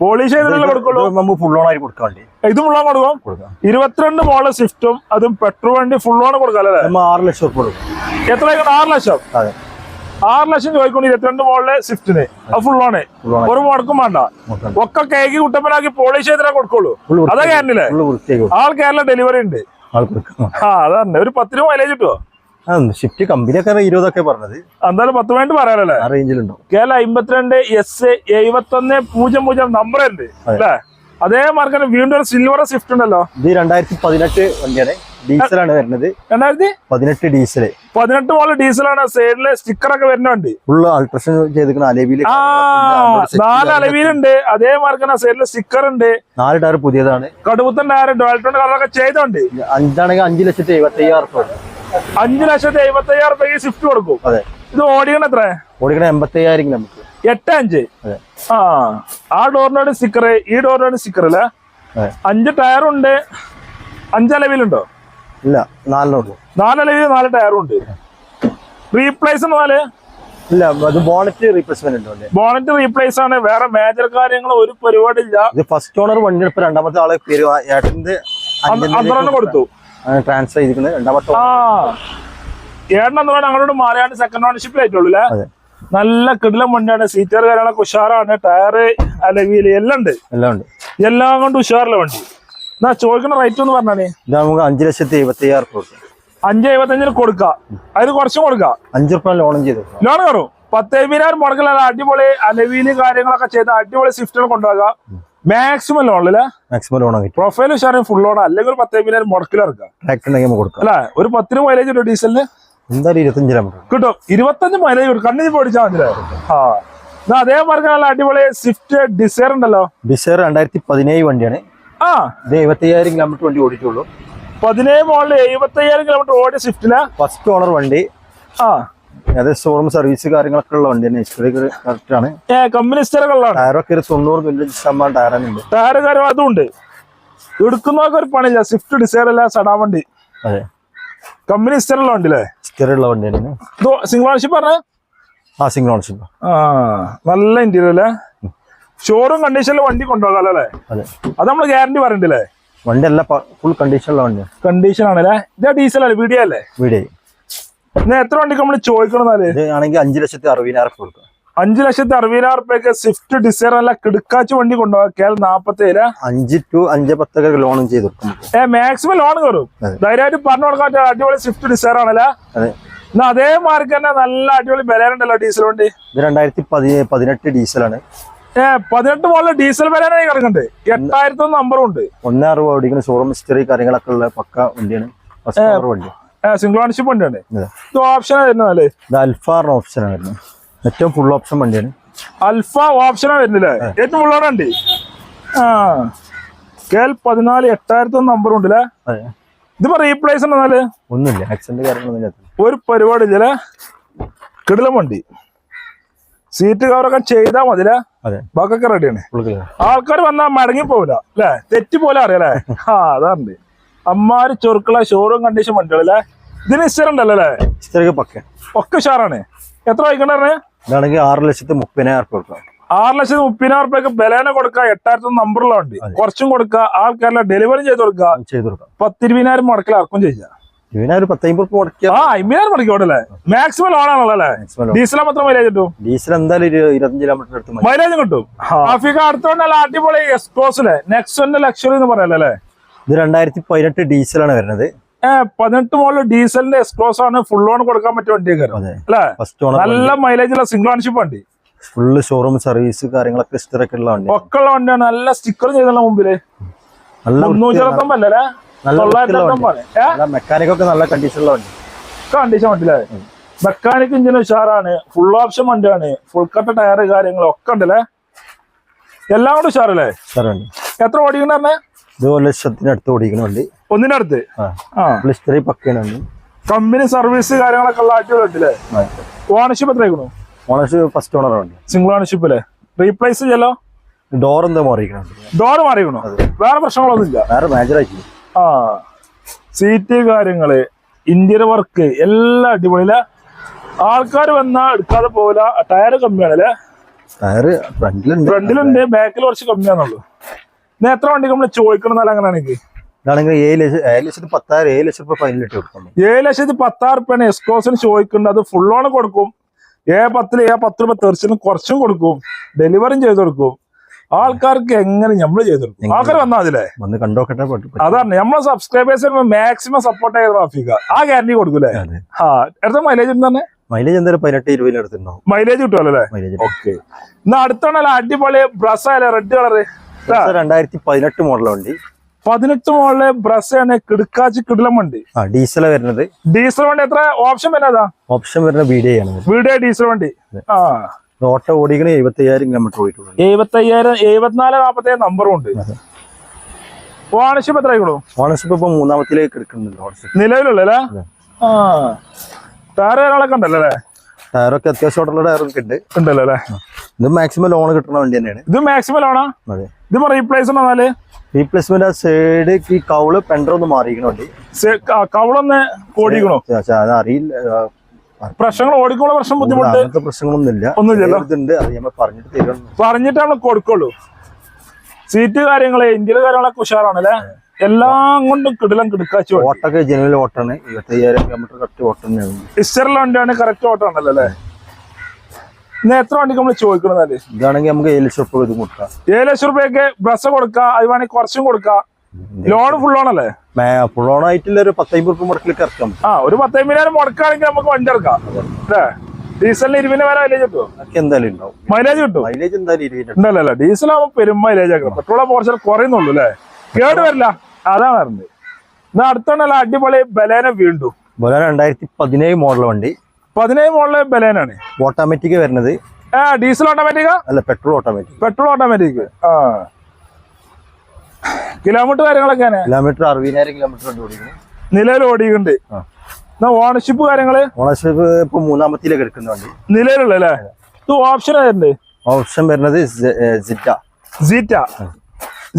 പോളിഷ് ചെയ്തിട്ടല്ലേ കൊടുക്കുള്ളൂ? നമുക്ക് ഫുൾ ഓൺ ആയി കൊടുക്കാൻ വേണ്ടി. ഇത് ഫുള്ളോൺ കൊടുക്കും. കൊടുക്കാം. ഇരുപത്തിരണ്ട് മോളെ സ്വിഫ്റ്റും അതും പെട്രോൾ വണ്ടി ഫുൾ ഓൺ കൊടുക്കാം അല്ലേ ആറ് ലക്ഷം കൊടുക്കും. എത്ര? ആറ് ലക്ഷം. അതെ. ആറ് ലക്ഷം ചോദിക്കൊണ്ട് ഇരുപത്തിരണ്ട് മോളിലെ സ്വിഫ്റ്റിന് അത്. ഫുൾ ഓണ് ഒരു മുടക്കും വേണ്ട. ഒക്കെ കേക്ക് കുട്ടപ്പനാക്കി പോളിഷ് ചെയ്തിട്ടേ കൊടുക്കുള്ളൂ. അതാ കൊടുക്കും. ആൾ കേരള ഡെലിവറി ഉണ്ട്. ആ അതന്നെ ഒരു പത്ത് രൂപ മൈലേജ് കിട്ടുമോ ഷിഫ്റ്റ് കമ്പനിയൊക്കെ ഇരുപതൊക്കെ പറഞ്ഞത്? എന്തായാലും പത്ത് പോയിന്റ് പറയാനല്ലേ ആ റേഞ്ചിലുണ്ടോ കേരള അമ്പത്തിരണ്ട് എസ് എഴുപത്തൊന്ന് പൂജ്യം പൂജ്യം നമ്പർ ഉണ്ട് അല്ലേ? അതേ മാർക്കറ്റ് വീണ്ടും ഒരു സിൽവർ സ്വിഫ്റ്റ് ഉണ്ടല്ലോ. ഇത് രണ്ടായിരത്തി പതിനെട്ട് വണ്ടിയാണ് ഡീസലാണ് വരുന്നത്. രണ്ടായിരത്തി? പതിനെട്ട് ഡീസൽ പതിനെട്ട് മോൾ ഡീസലാണ് സൈഡിൽ സ്റ്റിക്കർ ഒക്കെ വരുന്നുണ്ട് ഫുള്ള് അൾട്രേഷൻ ചെയ്തിരിക്കുന്ന അലേബിയിൽ ആ നാല് അലവിയിലുണ്ട് അതേ മാർക്കാണ് സൈഡിൽ സ്റ്റിക്കർ ഉണ്ട്. നാല് ടയർ പുതിയതാണ്. കടുപ്പത്തൻ ടയർ ഡോൾട്ടോണ്ട് കളറൊക്കെ ചെയ്തോണ്ട്. അഞ്ചാണെങ്കിൽ അഞ്ച് ലക്ഷത്തി എഴുപത്തി അയ്യായിരം. അഞ്ചു ലക്ഷത്തി എഴുപത്തി അയ്യായിരം രൂപയ്ക്ക് സ്വിഫ്റ്റ് കൊടുക്കും. അതെ. ഇത് ഓടിക്കണ എത്ര? ഓടിക്കണ എൺപത്തി അയ്യായിരം നമുക്ക്. എട്ട് അഞ്ച്? ആ ആ ഡോറിനോട് സ്റ്റിക്കർ ഈ ഡോറിനോട് സ്റ്റിക്കർ അല്ലേ? അഞ്ച് ടയറുണ്ട് അഞ്ചലവിലുണ്ടോ ഇല്ല നാലിനോട് നാലലവിൽ നാല് ടയറും ഉണ്ട്. റീപ്ലേസ് നാല് ഇല്ല അത് ബോണറ്റ് റീപ്ലേസ്മെന്റ് ഉണ്ട് ബോണറ്റ് റീപ്ലേസ് ആണ്. വേറെ മേജർ കാര്യങ്ങൾ ഒരു പരിപാടി ഇല്ല ഇത് ഫസ്റ്റ് ഓണർ വണ്ടി എടുപ്പ് രണ്ടാമത്തെ ആളെ പേര് ഏട്ടന്റെ കൊടുത്തു. ട്രാൻസ്ഫർ ചെയ്തിരിക്കുന്നത്. രണ്ടാമത്തെ എന്ന് പറഞ്ഞാൽ ഞങ്ങളോട് മാറിയാണ്ട് സെക്കൻഡ് ഓണർഷിപ്പ് ആയിട്ടുള്ളൂ അല്ലേ നല്ല കിടിലം വണ്ടിയാണ്. സീറ്റർ കാര്യങ്ങളൊക്കെ ഉഷാറാണ്. ടയറ് അലവിയിൽ എല്ലാം ഉണ്ട്. എല്ലാം ഉണ്ട്. എല്ലാം കൊണ്ട് ഉഷാറില്ല വണ്ടി. എന്നാ ചോദിക്കുന്ന റേറ്റ് ഒന്ന് പറഞ്ഞാണേ ഇത് നമുക്ക് അഞ്ച് ലക്ഷത്തി എഴുപത്തി അയ്യായിരം അഞ്ച് എഴുപത്തഞ്ചിന് കൊടുക്കാം. അതിന് കുറച്ചും കൊടുക്കാം. അഞ്ചു റുപ്യ ലോൺ ചെയ്തു. ലോൺ കയറും. പത്തേപതിനായിരം മുടക്കില്ല അടിപൊളി അലവിയിൽ കാര്യങ്ങളൊക്കെ ചെയ്ത് അടിപൊളി സ്വിഫ്റ്റുകൾ കൊണ്ടുപോകാം മാക്സിമം ലോണിൽ മാക്സിമം ലോൺ പ്രൊഫൈൽ ഉഷാറിന് ഫുൾ ലോൺ അല്ലെങ്കിൽ ഒരു പത്തേപതിനായിരം മുടക്കിൽ ഇറക്കാം ട്രാക്ടർ ഉണ്ടെങ്കിൽ നമുക്ക് കൊടുക്കാം. അല്ലേ ഒരു പത്തിന് മൈലേജ് ഉണ്ട് ഡീസലിന് എന്തായാലും ഇരുപത്തഞ്ച് രൂപ കിട്ടും. ഇരുപത്തഞ്ച് മൈലേജ് കൊടുക്കും. കണ്ണിന് പൊടിച്ചാൽ മതില്ലേ ആ. അതേ മാർഗം നല്ല അടിപൊളി സ്വിഫ്റ്റ് ഡിസയർ ഉണ്ടല്ലോ. ഡിസയർ രണ്ടായിരത്തി പതിനേഴ് വണ്ടിയാണ്. ആ. ഇത് എഴുപത്തി അയ്യായിരം കിലോമീറ്റർ വണ്ടി ഓടിയിട്ടുള്ളൂ. പതിനേഴ് മോളിൽ എഴുപത്തയ്യായിരം കിലോമീറ്റർ ഓടിയ സ്വിഫ്റ്റിൽ ഫസ്റ്റ് ഓണർ വണ്ടി. ആ. അത് ഷോറൂം സർവീസ് കാര്യങ്ങളൊക്കെ ഉള്ള വണ്ടിയാണ് ഹിസ്റ്ററി കറക്റ്റ് ആണ്. കമ്പനി ടയറൊക്കെ ഒരു തൊണ്ണൂറ് മില്ലി ശതമാനം ടയറാനുണ്ട് ടയറ് കാര്യം അതുണ്ട് ഉണ്ട്. എടുക്കുന്നവർക്ക് ഒരു പണിയില്ല സ്വിഫ്റ്റ് ഡിസൈർ അല്ല സടാ വണ്ടി. അതെ. കമ്പനി സ്റ്ററുള്ള വണ്ടി അല്ലേ വണ്ടിയാണ് ഇത് സിംഗിൾ ഓണർഷിപ്പ് പറഞ്ഞ? ആ സിംഗിൾ ഓണർഷിപ്പ് ആ നല്ല ഇന്റീരിയർ അല്ലേ? ഷോറൂം കണ്ടീഷനിൽ വണ്ടി കൊണ്ടുപോകാം അല്ലേ? അതെ. അത് നമ്മൾ ഗ്യാരണ്ടി പറയണ്ടല്ലേ വണ്ടി അല്ല ഫുൾ കണ്ടീഷനിലുള്ള വണ്ടിയാണ് കണ്ടീഷൻ ആണല്ലേ ഇതാ ഡീസൽ അല്ലേ? വീഡിയോ അല്ലേ? ഇന്ന് എത്ര വണ്ടിക്ക് നമ്മൾ ചോദിക്കണമെന്നാൽ ആണെങ്കിൽ അഞ്ചു ലക്ഷത്തി അറുപതിനായിരം കൊടുക്കും. അഞ്ചു ലക്ഷത്തി അറുപതിനായിരം റുപ്യക്ക് സ്വിഫ്റ്റ് ഡിസൈർ അല്ല കിടക്കാച്ച് വണ്ടി കൊണ്ടുപോകാം. നാപ്പത്തേഴ് അഞ്ച് ടു അഞ്ച് പത്തൊക്കെ ലോണും ചെയ്ത്. ഏ മാക്സിമം ലോൺ കയറും. ധൈര്യമായിട്ട് പറഞ്ഞു കൊടുക്കാൻ അടിപൊളി സ്വിഫ്റ്റ് ഡിസൈർ ആണല്ലേ? അതെ. എന്നാ അതേ മാർക്ക് തന്നെ നല്ല അടിപൊളി ബലേനുണ്ടല്ലോ ഡീസൽ വണ്ടി. ഇത് രണ്ടായിരത്തി പതി പതിനെട്ട് ഡീസലാണ് ഏ പതിനെട്ട് മോളിൽ ഡീസൽ ബലേനായി കിടക്കുന്നുണ്ട് എട്ടായിരത്തി നമ്പറും ഉണ്ട്. ഒന്നേ അറുപത് ഓടിക്കുന്ന ഷോറൂം ഹിസ്റ്ററി കാര്യങ്ങളൊക്കെ ഉള്ള പക്ക വണ്ടിയാണ്. വണ്ടി. സിംഗിൾ ഓണർഷിപ്പ് വണ്ടിയാണ്. ഇത് ഓപ്ഷൻ വരുന്നതല്ലേ ഇത് അൽഫാറിന് ഓപ്ഷനാണ് വരുന്നത് ഏറ്റവും ഫുൾ ഓപ്ഷൻ വണ്ടിയാണ്. അൽഫ ഓപ്ഷനാ വരുന്നില്ലേ ഏറ്റവും ഉള്ളവിടെ ഉണ്ട് ആ. കെ എൽ പതിനാല് എട്ടായിരത്തി നമ്പർ ഉണ്ടല്ലേ? ഇതിപ്പോ റീപ്ലേസ് ഉണ്ടെന്നാൽ ഒന്നുമില്ല. ആക്സിഡന്റ് കാര്യങ്ങളൊന്നും ഒരു പരിപാടി ഇല്ലേ കിടിലം വണ്ടി. സീറ്റ് കവറൊക്കെ ചെയ്താൽ മതിലേ ബാക്കൊക്കെ റെഡിയാണ് ഫുൾ ആൾക്കാർ വന്നാൽ മടങ്ങി പോവില്ല അല്ലേ? തെറ്റി പോലെ അറിയാലേ ആ അതാണ്ട് അമ്മാര് ചെറുക്കള ഷോറൂം കണ്ടീഷൻ വണ്ടികളല്ലേ? ഇതിന് ഇഷ്ടമുണ്ടല്ലോ അല്ലേ ഹിസ്റ്ററിക്ക് പക്ക. ഒക്കെ ഉഷാറാണ്. എത്ര വൈകണ്ടേ ഇതാണെങ്കിൽ ആറ് ലക്ഷത്തി മുപ്പതിനായിരം കൊടുക്കാം. ആറ് ലക്ഷത്തി മുപ്പതിനായിരം റുപ്യക്ക് ബലേനെ കൊടുക്കുക എട്ടായിരത്തി നമ്പറുള്ള വണ്ടി. കുറച്ചും കൊടുക്കുക ആൾക്കാരിലെ ഡെലിവറി ചെയ്ത് കൊടുക്കാം. ചെയ്ത് കൊടുക്കാം. പത്തിരുപതിനായിരം മുടക്കിൽ ഇറക്കും ചെയ്യാം. മാക്സിമം അല്ലേ? ഡീസൽ മാത്രം മൈലേജ് കിട്ടും? ഡീസൽ എന്തായാലും ഇരുപത്തഞ്ച് കിലോമീറ്റർ അടുത്ത് മൈലേജ് കിട്ടും. ആഫ്രിക്ക അടുത്തോണ്ടല്ല അടിപൊളി എക്സ്പോസിലെ നെക്സോന്റെ ലക്ഷറി എന്ന് പറയല്ലേ അല്ലേ? ഇത് രണ്ടായിരത്തി പതിനെട്ട് ഡീസലാണ് വരുന്നത്. പതിനെട്ട് മോളിൽ ഡീസലിന്റെ എക്സ്ക്ലോസ് ആണ്. ഫുൾ ഓൺ കൊടുക്കാൻ പറ്റിയ വണ്ടിയൊക്കെ. അല്ലേ? ഓണർ നല്ല മൈലേജ് ഉള്ള സിംഗിൾ ഓൺഷിപ്പ് വണ്ടി. ഫുള്ള് ഷോറൂം സർവീസ് കാര്യങ്ങളൊക്കെ ഹിസ്റ്ററി ഒക്കെ ഉള്ള വണ്ടി ഒക്കെ ഉള്ള വണ്ടിയാണ്. നല്ല സ്റ്റിക്കർ ചെയ്തുള്ള മുമ്പിൽ. നല്ല. നല്ല നല്ല മെക്കാനിക് ഒക്കെ നല്ല കണ്ടീഷനുള്ള വണ്ടി. കണ്ടീഷൻ വണ്ടിയില്ലേ മെക്കാനിക് ഇഞ്ചിന് ഉഷാറാണ്. ഫുൾ ഓപ്ഷൻ വണ്ടിയാണ്. ഫുൾ കട്ട ടയർ കാര്യങ്ങളൊക്കെ ഉണ്ടല്ലേ? എല്ലാം കൂടെ ഉഷാറല്ലേ? എത്ര ഓടിക്കണ പറഞ്ഞേ? ഇത് ഒരു ഓടിക്കണുണ്ട് ഒന്നിനടുത്ത് വണ്ടി. ഹിസ്റ്ററി പക്കയാണ് വണ്ടി. കമ്പനി സർവീസ് കാര്യങ്ങളൊക്കെ ഉള്ള അടിപൊളി ഓണർഷിപ്പ് എത്രയാക്കണു ഓണർഷിപ്പ് ഫസ്റ്റ് ഓണർ വണ്ടി. സിംഗിൾ ഓണർഷിപ്പ് അല്ലേ റീപ്ലേസ് ചെയ്യല്ലോ ഡോർ എന്താ മാറിയിരിക്കണം ഡോർ മാറിയിരിക്കണോ? വേറെ പ്രശ്നങ്ങളൊന്നും ഇല്ല വേറെ മേജർ ആയിട്ട് ആ. സീറ്റ് കാര്യങ്ങൾ ഇന്ത്യൻ വർക്ക് എല്ലാം അടിപൊളിയില്ല ആൾക്കാർ വന്നാൽ എടുക്കാതെ പോവില്ല ടയർ കമ്മിയാണല്ലേ? ടയർ ഫ്രണ്ടിലുണ്ട് ഫ്രണ്ടിലുണ്ട് ബാക്കിൽ കുറച്ച് കമ്മിയാന്നുള്ളൂ. എത്ര വണ്ടി നമ്മൾ ചോദിക്കണം അങ്ങനെയാണെങ്കിൽ ഇതാണെങ്കിൽ ഏഴ് ലക്ഷം ഏഴ് ലക്ഷത്തി പത്തായിരം ഏഴ് ലക്ഷം രൂപ ഫൈനലിട്ട് കൊടുക്കണം ഏഴ് ലക്ഷത്തി പത്താറ് രൂപയാണ് എക്സ്ക്ലോസിന് ചോദിക്കുന്നുണ്ട് അത് ഫുൾ ഓൺ കൊടുക്കും. ഏ പത്തിൽ ഏ പത്ത് രൂപ തെറിച്ചിന് കുറച്ചും കൊടുക്കും. ഡെലിവറിയും ചെയ്ത് കൊടുക്കും. ആൾക്കാർക്ക് എങ്ങനെ നമ്മൾ ചെയ്ത് കൊടുക്കും? ആൾക്കാർ വന്നാൽ അതിലേ വന്ന് കണ്ടോക്കട്ടെ അതാണ്. നമ്മളെ സബ്സ്ക്രൈബേഴ്സിന് മാക്സിമം സപ്പോർട്ട് ചെയ്ത റാഫിക്ക ആ. ഗ്യാരണ്ടി കൊടുക്കൂലേ? ആ. എടുത്ത മൈലേജ് തന്നെ മൈലേജ് എന്തായാലും പതിനെട്ട് ഇരുപതിന് അടുത്തുണ്ടാവും മൈലേജ് കിട്ടുമല്ലോ അല്ലേ? ഓക്കെ എന്നാ അടുത്താണല്ലോ അടിപൊളി ബ്രസ് ആയാലേ റെഡ് കളറ് രണ്ടായിരത്തി പതിനെട്ട് മോഡൽ വണ്ടി. പതിനെട്ട് മോഡൽ ബ്രസ് ആണ് കിടുക്കാച്ചി കിടിലം വണ്ടി. ഡീസലാണ് വരുന്നത്. ഡീസൽ വണ്ടി എത്ര? ഓപ്ഷൻ വരുന്നതാ ഓപ്ഷൻ വരുന്ന വീഡിയോ ആണ് വീഡിയോ ഡീസൽ വണ്ടി. ആ. ഓട്ടോ ഓടിക്കണ എഴുപത്തി അയ്യായിരം കിലോമീറ്റർ പോയിട്ടുള്ളൂ. എഴുപത്തി അയ്യായിരം എഴുപത്തിനാല് നാപ്പത്തി ഏഴ് നമ്പറും ഉണ്ട്. ഓണർഷിപ്പ് എത്ര ആയിക്കോളൂ? ഓണർഷിപ്പ് ഇപ്പൊ മൂന്നാമത്തിലേക്ക് എടുക്കുന്നുണ്ട് നിലവിലുള്ളല്ലേ. ആ. വേറെ ഒരാളൊക്കെ ഉണ്ടല്ലോ അല്ലേ? ടയറൊക്കെ അത്യാവശ്യം ഓട്ടമുള്ള ടയറൊക്കെ ഉണ്ട്. ഉണ്ടല്ലോ അല്ലേ? ഇത് മാക്സിമം ലോൺ കിട്ടുന്ന വണ്ടി തന്നെയാണ്. ഇത് മാക്സിമം ലോണാ അതെ. ഇത് റീപ്ലേസ് എന്നാൽ റീപ്ലേസ്മെന്റ് ആ സൈഡ് ഈ കൗൾ പെൻഡർ ഒന്ന് മാറിയിരിക്കണ കവളൊന്ന് ഓടിക്കണോ? അറിയില്ല പ്രശ്നങ്ങൾ ഓടിക്കുള്ള പ്രശ്നം ബുദ്ധിമുട്ട്? അങ്ങനത്തെ പ്രശ്നങ്ങളൊന്നും ഇല്ല അത് നമ്മൾ പറഞ്ഞിട്ട് നമ്മൾ കൊടുക്കുള്ളൂ. സീറ്റ് കാര്യങ്ങൾ ഇന്ത്യയിലെ കാര്യങ്ങളൊക്കെ ഉഷാറാണ് അല്ലേ എല്ലാം കൊണ്ടും കിടലം കിടക്കാച്ചു ഓട്ടൊക്കെ ജനുവൽ ഓട്ടാണ്. ഇരുപത്തി അയ്യായിരം കിലോമീറ്റർ കറക്റ്റ് ഓട്ടം ഹിസ്റ്ററിലെ വണ്ടിയാണ് കറക്റ്റ് ഓട്ടാണല്ലോ അല്ലേ? എത്ര വണ്ടിക്ക് നമ്മൾ ചോദിക്കണതല്ലേ ഇതാണെങ്കിൽ നമുക്ക് ഏഴ് ലക്ഷം രൂപ കൊടുക്കാം. ഏഴ് ലക്ഷം റുപ്യക്ക് ബസ് കൊടുക്കാം അത് വേണമെങ്കിൽ കുറച്ചും കൊടുക്കാം. ലോൺ ഫുൾ ഓണല്ലേ ഫുൾ ഓൺ ആയിട്ടില്ല ഒരു പത്തമ്പത് രൂപ മുടക്കിലേക്ക് ഇറക്കാം ആ ഒരു പത്തമ്പതിനായിരം മുടക്കാണെങ്കിൽ നമുക്ക് വണ്ടി ഇറക്കാം അല്ലേ? ഡീസലിന് ഇരുപതിന് വരെ മൈലേജ് കിട്ടുമോ എന്തായാലും ഉണ്ടാവും. മൈലേജ് കിട്ടും? മൈലേജ് എന്തായാലും ഇരുപതിന് ഉണ്ടല്ലോ അല്ലേ ഡീസൽ ആവുമ്പോ പെരും മൈലേജ് ആക്കണം പെട്രോൾ പോർച്ചൽ കുറയുന്നുള്ളൂ അല്ലേ? കേട് വരില്ല. അതാണ് അറിഞ്ഞത് എന്നാ അടുത്തോണ്ടല്ല അടിപൊളി ബലേന വീണ്ടും. ബലേന രണ്ടായിരത്തി പതിനേഴ് മോഡൽ വണ്ടി. പതിനേഴ് മോളിലെ ബലേനാണ്. ഓട്ടോമാറ്റിക് വരുന്നത്. ആ ഡീസൽ ഓട്ടോമാറ്റിക്കാ അല്ല പെട്രോൾ ഓട്ടോമാറ്റിക് പെട്രോൾ ഓട്ടോമാറ്റിക് ആ. കിലോമീറ്റർ കാര്യങ്ങളൊക്കെ കിലോമീറ്റർ അറുപതിനായിരം കിലോമീറ്റർ നിലവിൽ ഓടിയിട്ടുണ്ട്. ഓണർഷിപ്പ് കാര്യങ്ങൾ? ഓണർഷിപ്പ് ഇപ്പൊ മൂന്നാമത്തിലേക്ക് എടുക്കുന്ന വണ്ടി. നിലവിലുള്ള അല്ലേ? ഇത് ഓപ്ഷൻ ആയിരുന്നു ഓപ്ഷൻ വരുന്നത് സിറ്റ സീറ്റ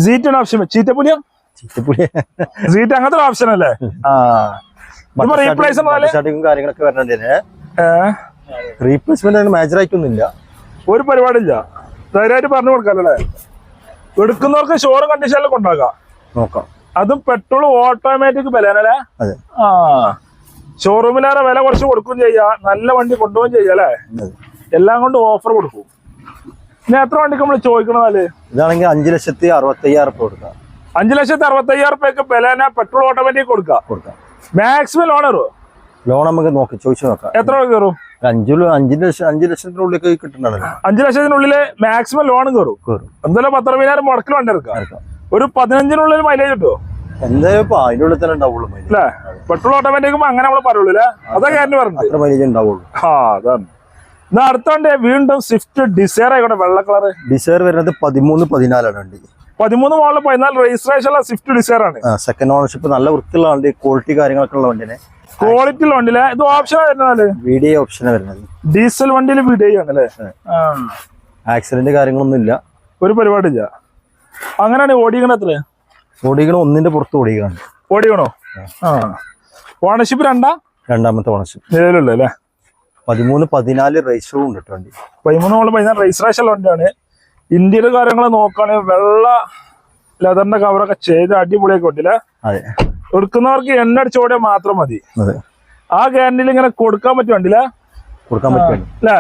സീറ്റാണ് ഓപ്ഷൻ ചീറ്റപ്പുലിയ ചിറ്റപ്പുളി സീറ്റ് അങ്ങനത്തെ ഓപ്ഷൻ അല്ലേ? ആ. replace സ്റ്റാർട്ടിങ്ങും കാര്യങ്ങളൊക്കെ വരുന്നുണ്ട് റീപ്ലേസ്മെന്റ് മേജർ ആയിട്ടൊന്നും ഇല്ല ഒരു പരിപാടിയില്ല. ധൈര്യമായിട്ട് പറഞ്ഞു കൊടുക്കാല്ലേ എടുക്കുന്നവർക്ക് ഷോറും കണ്ടീഷനിലൊക്കെ കൊണ്ടാക്കാം നോക്കാം. അതും പെട്രോൾ ഓട്ടോമാറ്റിക് വിലയാണല്ലേ അതെ. ആ. ഷോറൂമിലേറെ വില കുറച്ച് കൊടുക്കുകയും ചെയ്യാ. നല്ല വണ്ടി കൊണ്ടുപോകുകയും ചെയ്യാം അല്ലേ? എല്ലാം കൊണ്ട് ഓഫർ കൊടുക്കും. ഇനി എത്ര വണ്ടിക്ക് നമ്മൾ ചോദിക്കണമെന്നാൽ ഇതാണെങ്കിൽ അഞ്ചു ലക്ഷത്തി അറുപത്തി അയ്യായിരം രൂപ കൊടുക്കാം. അഞ്ചു ലക്ഷത്തി അറുപത്തി അയ്യായിരം റുപ്യക്ക് ബലേന പെട്രോൾ ഓട്ടോമാറ്റിക് കൊടുക്കാം. കൊടുക്കാം. മാക്സിമം ലോൺ കയറുമോ ലോൺ നമുക്ക് നോക്കി ചോദിച്ചു നോക്കാം. എത്ര രൂപ കയറും അഞ്ചു അഞ്ചു ലക്ഷം അഞ്ചു ലക്ഷത്തിനുള്ളിൽ കിട്ടണ്ടല്ലോ അഞ്ചു ലക്ഷത്തിനുള്ളിൽ മാക്സിമം ലോൺ കയറും കയറും എന്തായാലും പത്തറുപതിനായിരം മുടക്കിൽ വണ്ടി എടുക്കാം. ഒരു പതിനഞ്ചിനുള്ളിൽ മൈലേജ് കിട്ടുമോ എന്തായാലും അതിന്റെ ഉള്ളിൽ തന്നെ ഉണ്ടാവുള്ളൂ അല്ലേ? പെട്രോൾ ഓട്ടോമാറ്റിക് അങ്ങനെ നമ്മൾ പറയുള്ളൂ അല്ലേ? അതാ കാര്യം പറഞ്ഞത്. മൈലേജ് ഉണ്ടാവുള്ളൂ. ആ അതാണ്. എന്നാ അടുത്തോണ്ട് വീണ്ടും സ്വിഫ്റ്റ് ഡിസയർ ആയിക്കോട്ടെ വെള്ള കളർ ഡിസയർ വരുന്നത് പതിമൂന്ന് പതിനാലാണ് വണ്ടി. പതിമൂന്ന് മോളിൽ പതിനാല് രജിസ്ട്രേഷൻ സ്വിഫ്റ്റ് ഡിസയർ ആണ്. സെക്കൻഡ് ഓണർഷിപ്പ് നല്ല വൃത്തിയുള്ള വണ്ടി ക്വാളിറ്റി കാര്യങ്ങളൊക്കെ ഉള്ള വണ്ടിനെ ക്വാളിറ്റി വണ്ടിയിലെ. ഇത് ഓപ്ഷൻ വരുന്നാൽ വീഡിയോ ഓപ്ഷൻ വരുന്നത്. ഡീസൽ വണ്ടിയിൽ വീഡിയോ ആണ് അല്ലേ? ആക്സിഡന്റ് കാര്യങ്ങളൊന്നും ഇല്ല. ഒരു പരിപാടിയില്ല അങ്ങനെയാണ് ഓടിക്കണ എത്ര ഓടിക്കണം ഒന്നിന്റെ പുറത്ത് ഓടിക്കണം ഓടിക്കണോ? ആ. ഓണർഷിപ്പ് രണ്ടാ? രണ്ടാമത്തെ ഓണർഷിപ്പ് നിലവിലുള്ള അല്ലേ? പതിമൂന്ന് പതിനാല് റേസറും ഉണ്ട് കേട്ടോ വണ്ടി. പതിമൂന്ന് പതിനാല് റേസറേഷൻ വണ്ടിയാണ്. ഇന്ത്യയിലെ കാര്യങ്ങൾ നോക്കുകയാണെങ്കിൽ വെള്ള ലെതറിന്റെ കവറൊക്കെ ചെയ്ത് അടിപൊളിയൊക്കെ ഉണ്ടല്ലേ അതെ. എടുക്കുന്നവർക്ക് എണ്ണ അടിച്ചോടെ മാത്രം മതി. ആ ഗ്യാരണ്ടിയിൽ ഇങ്ങനെ കൊടുക്കാൻ പറ്റും വണ്ടിയില്ലേ കൊടുക്കാൻ പറ്റും അല്ലേ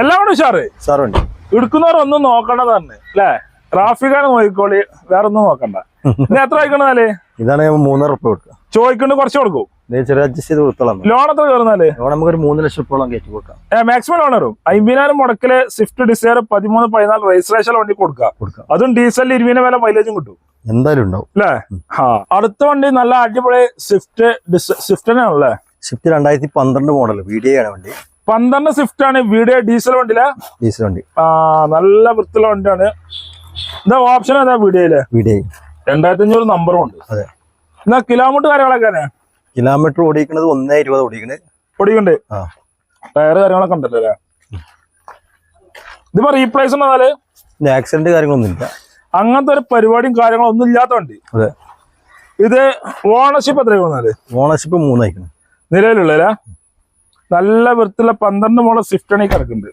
എല്ലാം കൂടെ ഉഷാറ്? സാറുണ്ട് എടുക്കുന്നവർ ഒന്നും നോക്കണ്ടതാണ് അല്ലേ ട്രാഫിക്കാണ് നോക്കിക്കോളി വേറെ ഒന്നും നോക്കണ്ട. ഇനി എത്ര വായിക്കണതാലേ ഇതാണ് മൂന്നര ഉറുപ്പ കൊടുക്കുക. ചോദിക്കണ്ട് കുറച്ച് കൊടുക്കും. ലോൺ എത്ര കയറുന്നാൽ? ലോൺ മൂന്ന് ലക്ഷം കയറ്റി കൊടുക്കാം. മാക്സിമം ലോൺ വരും. അമ്പതിനായിരം മുടക്കിൽ സ്വിഫ്റ്റ് ഡിസയർ പതിമൂന്ന് പതിനാല് രജിസ്ട്രേഷൻ വണ്ടി കൊടുക്കുക. കൊടുക്കാം. അതും ഡീസൽ ഇരുപതിന് വില മൈലേജും കിട്ടും. എന്തായാലും ഉണ്ടാവും. അല്ലേ? ആ അടുത്ത വണ്ടി നല്ല അടിപൊളി സ്വിഫ്റ്റ് സ്വിഫ്റ്റ് തന്നെയാണല്ലേ? സ്വിഫ്റ്റ് രണ്ടായിരത്തി പന്ത്രണ്ട് മോഡൽ വീഡിയോ ആണ് വണ്ടി. പന്ത്രണ്ട് സ്വിഫ്റ്റ് ആണ് വീഡിയോ ഡീസൽ വണ്ടിയിലെ? ഡീസൽ വണ്ടി. ആ നല്ല വൃത്തിയുള്ള വണ്ടിയാണ്. എന്താ ഓപ്ഷൻ ഏതാ വീഡിയോയിൽ വീഡിയോ രണ്ടായിരത്തി അഞ്ഞൂറ് നമ്പറും ഉണ്ട് അതെ. എന്നാ കിലോമീറ്റർ കാര്യങ്ങളൊക്കെ കിലോമീറ്റർ ഓടിക്കുന്നത് ഒന്നേ ഇരുപത് ഓടിക്കണേ. ഓടിക്കണ്ടേ. ആ. ടയറ് കാര്യങ്ങളൊക്കെ ഉണ്ടല്ലോ അല്ലേ? ഇതിപ്പോ റീപ്ലേസ് എന്നാൽ ആക്സിഡന്റ് കാര്യങ്ങളൊന്നും ഇല്ല. അങ്ങനത്തെ ഒരു പരിപാടിയും കാര്യങ്ങളും ഒന്നും ഇല്ലാത്ത വണ്ടി അതെ. ഇത് ഓണർഷിപ്പ് എത്രയാണ് വന്നാൽ? ഓണർഷിപ്പ് മൂന്നായിക്കണം. നിലവിലുള്ള നല്ല വൃത്തിയുള്ള പന്ത്രണ്ട് മോളെ സ്വിഫ്റ്റ് ആണ് ഈ കിടക്കുന്നത്.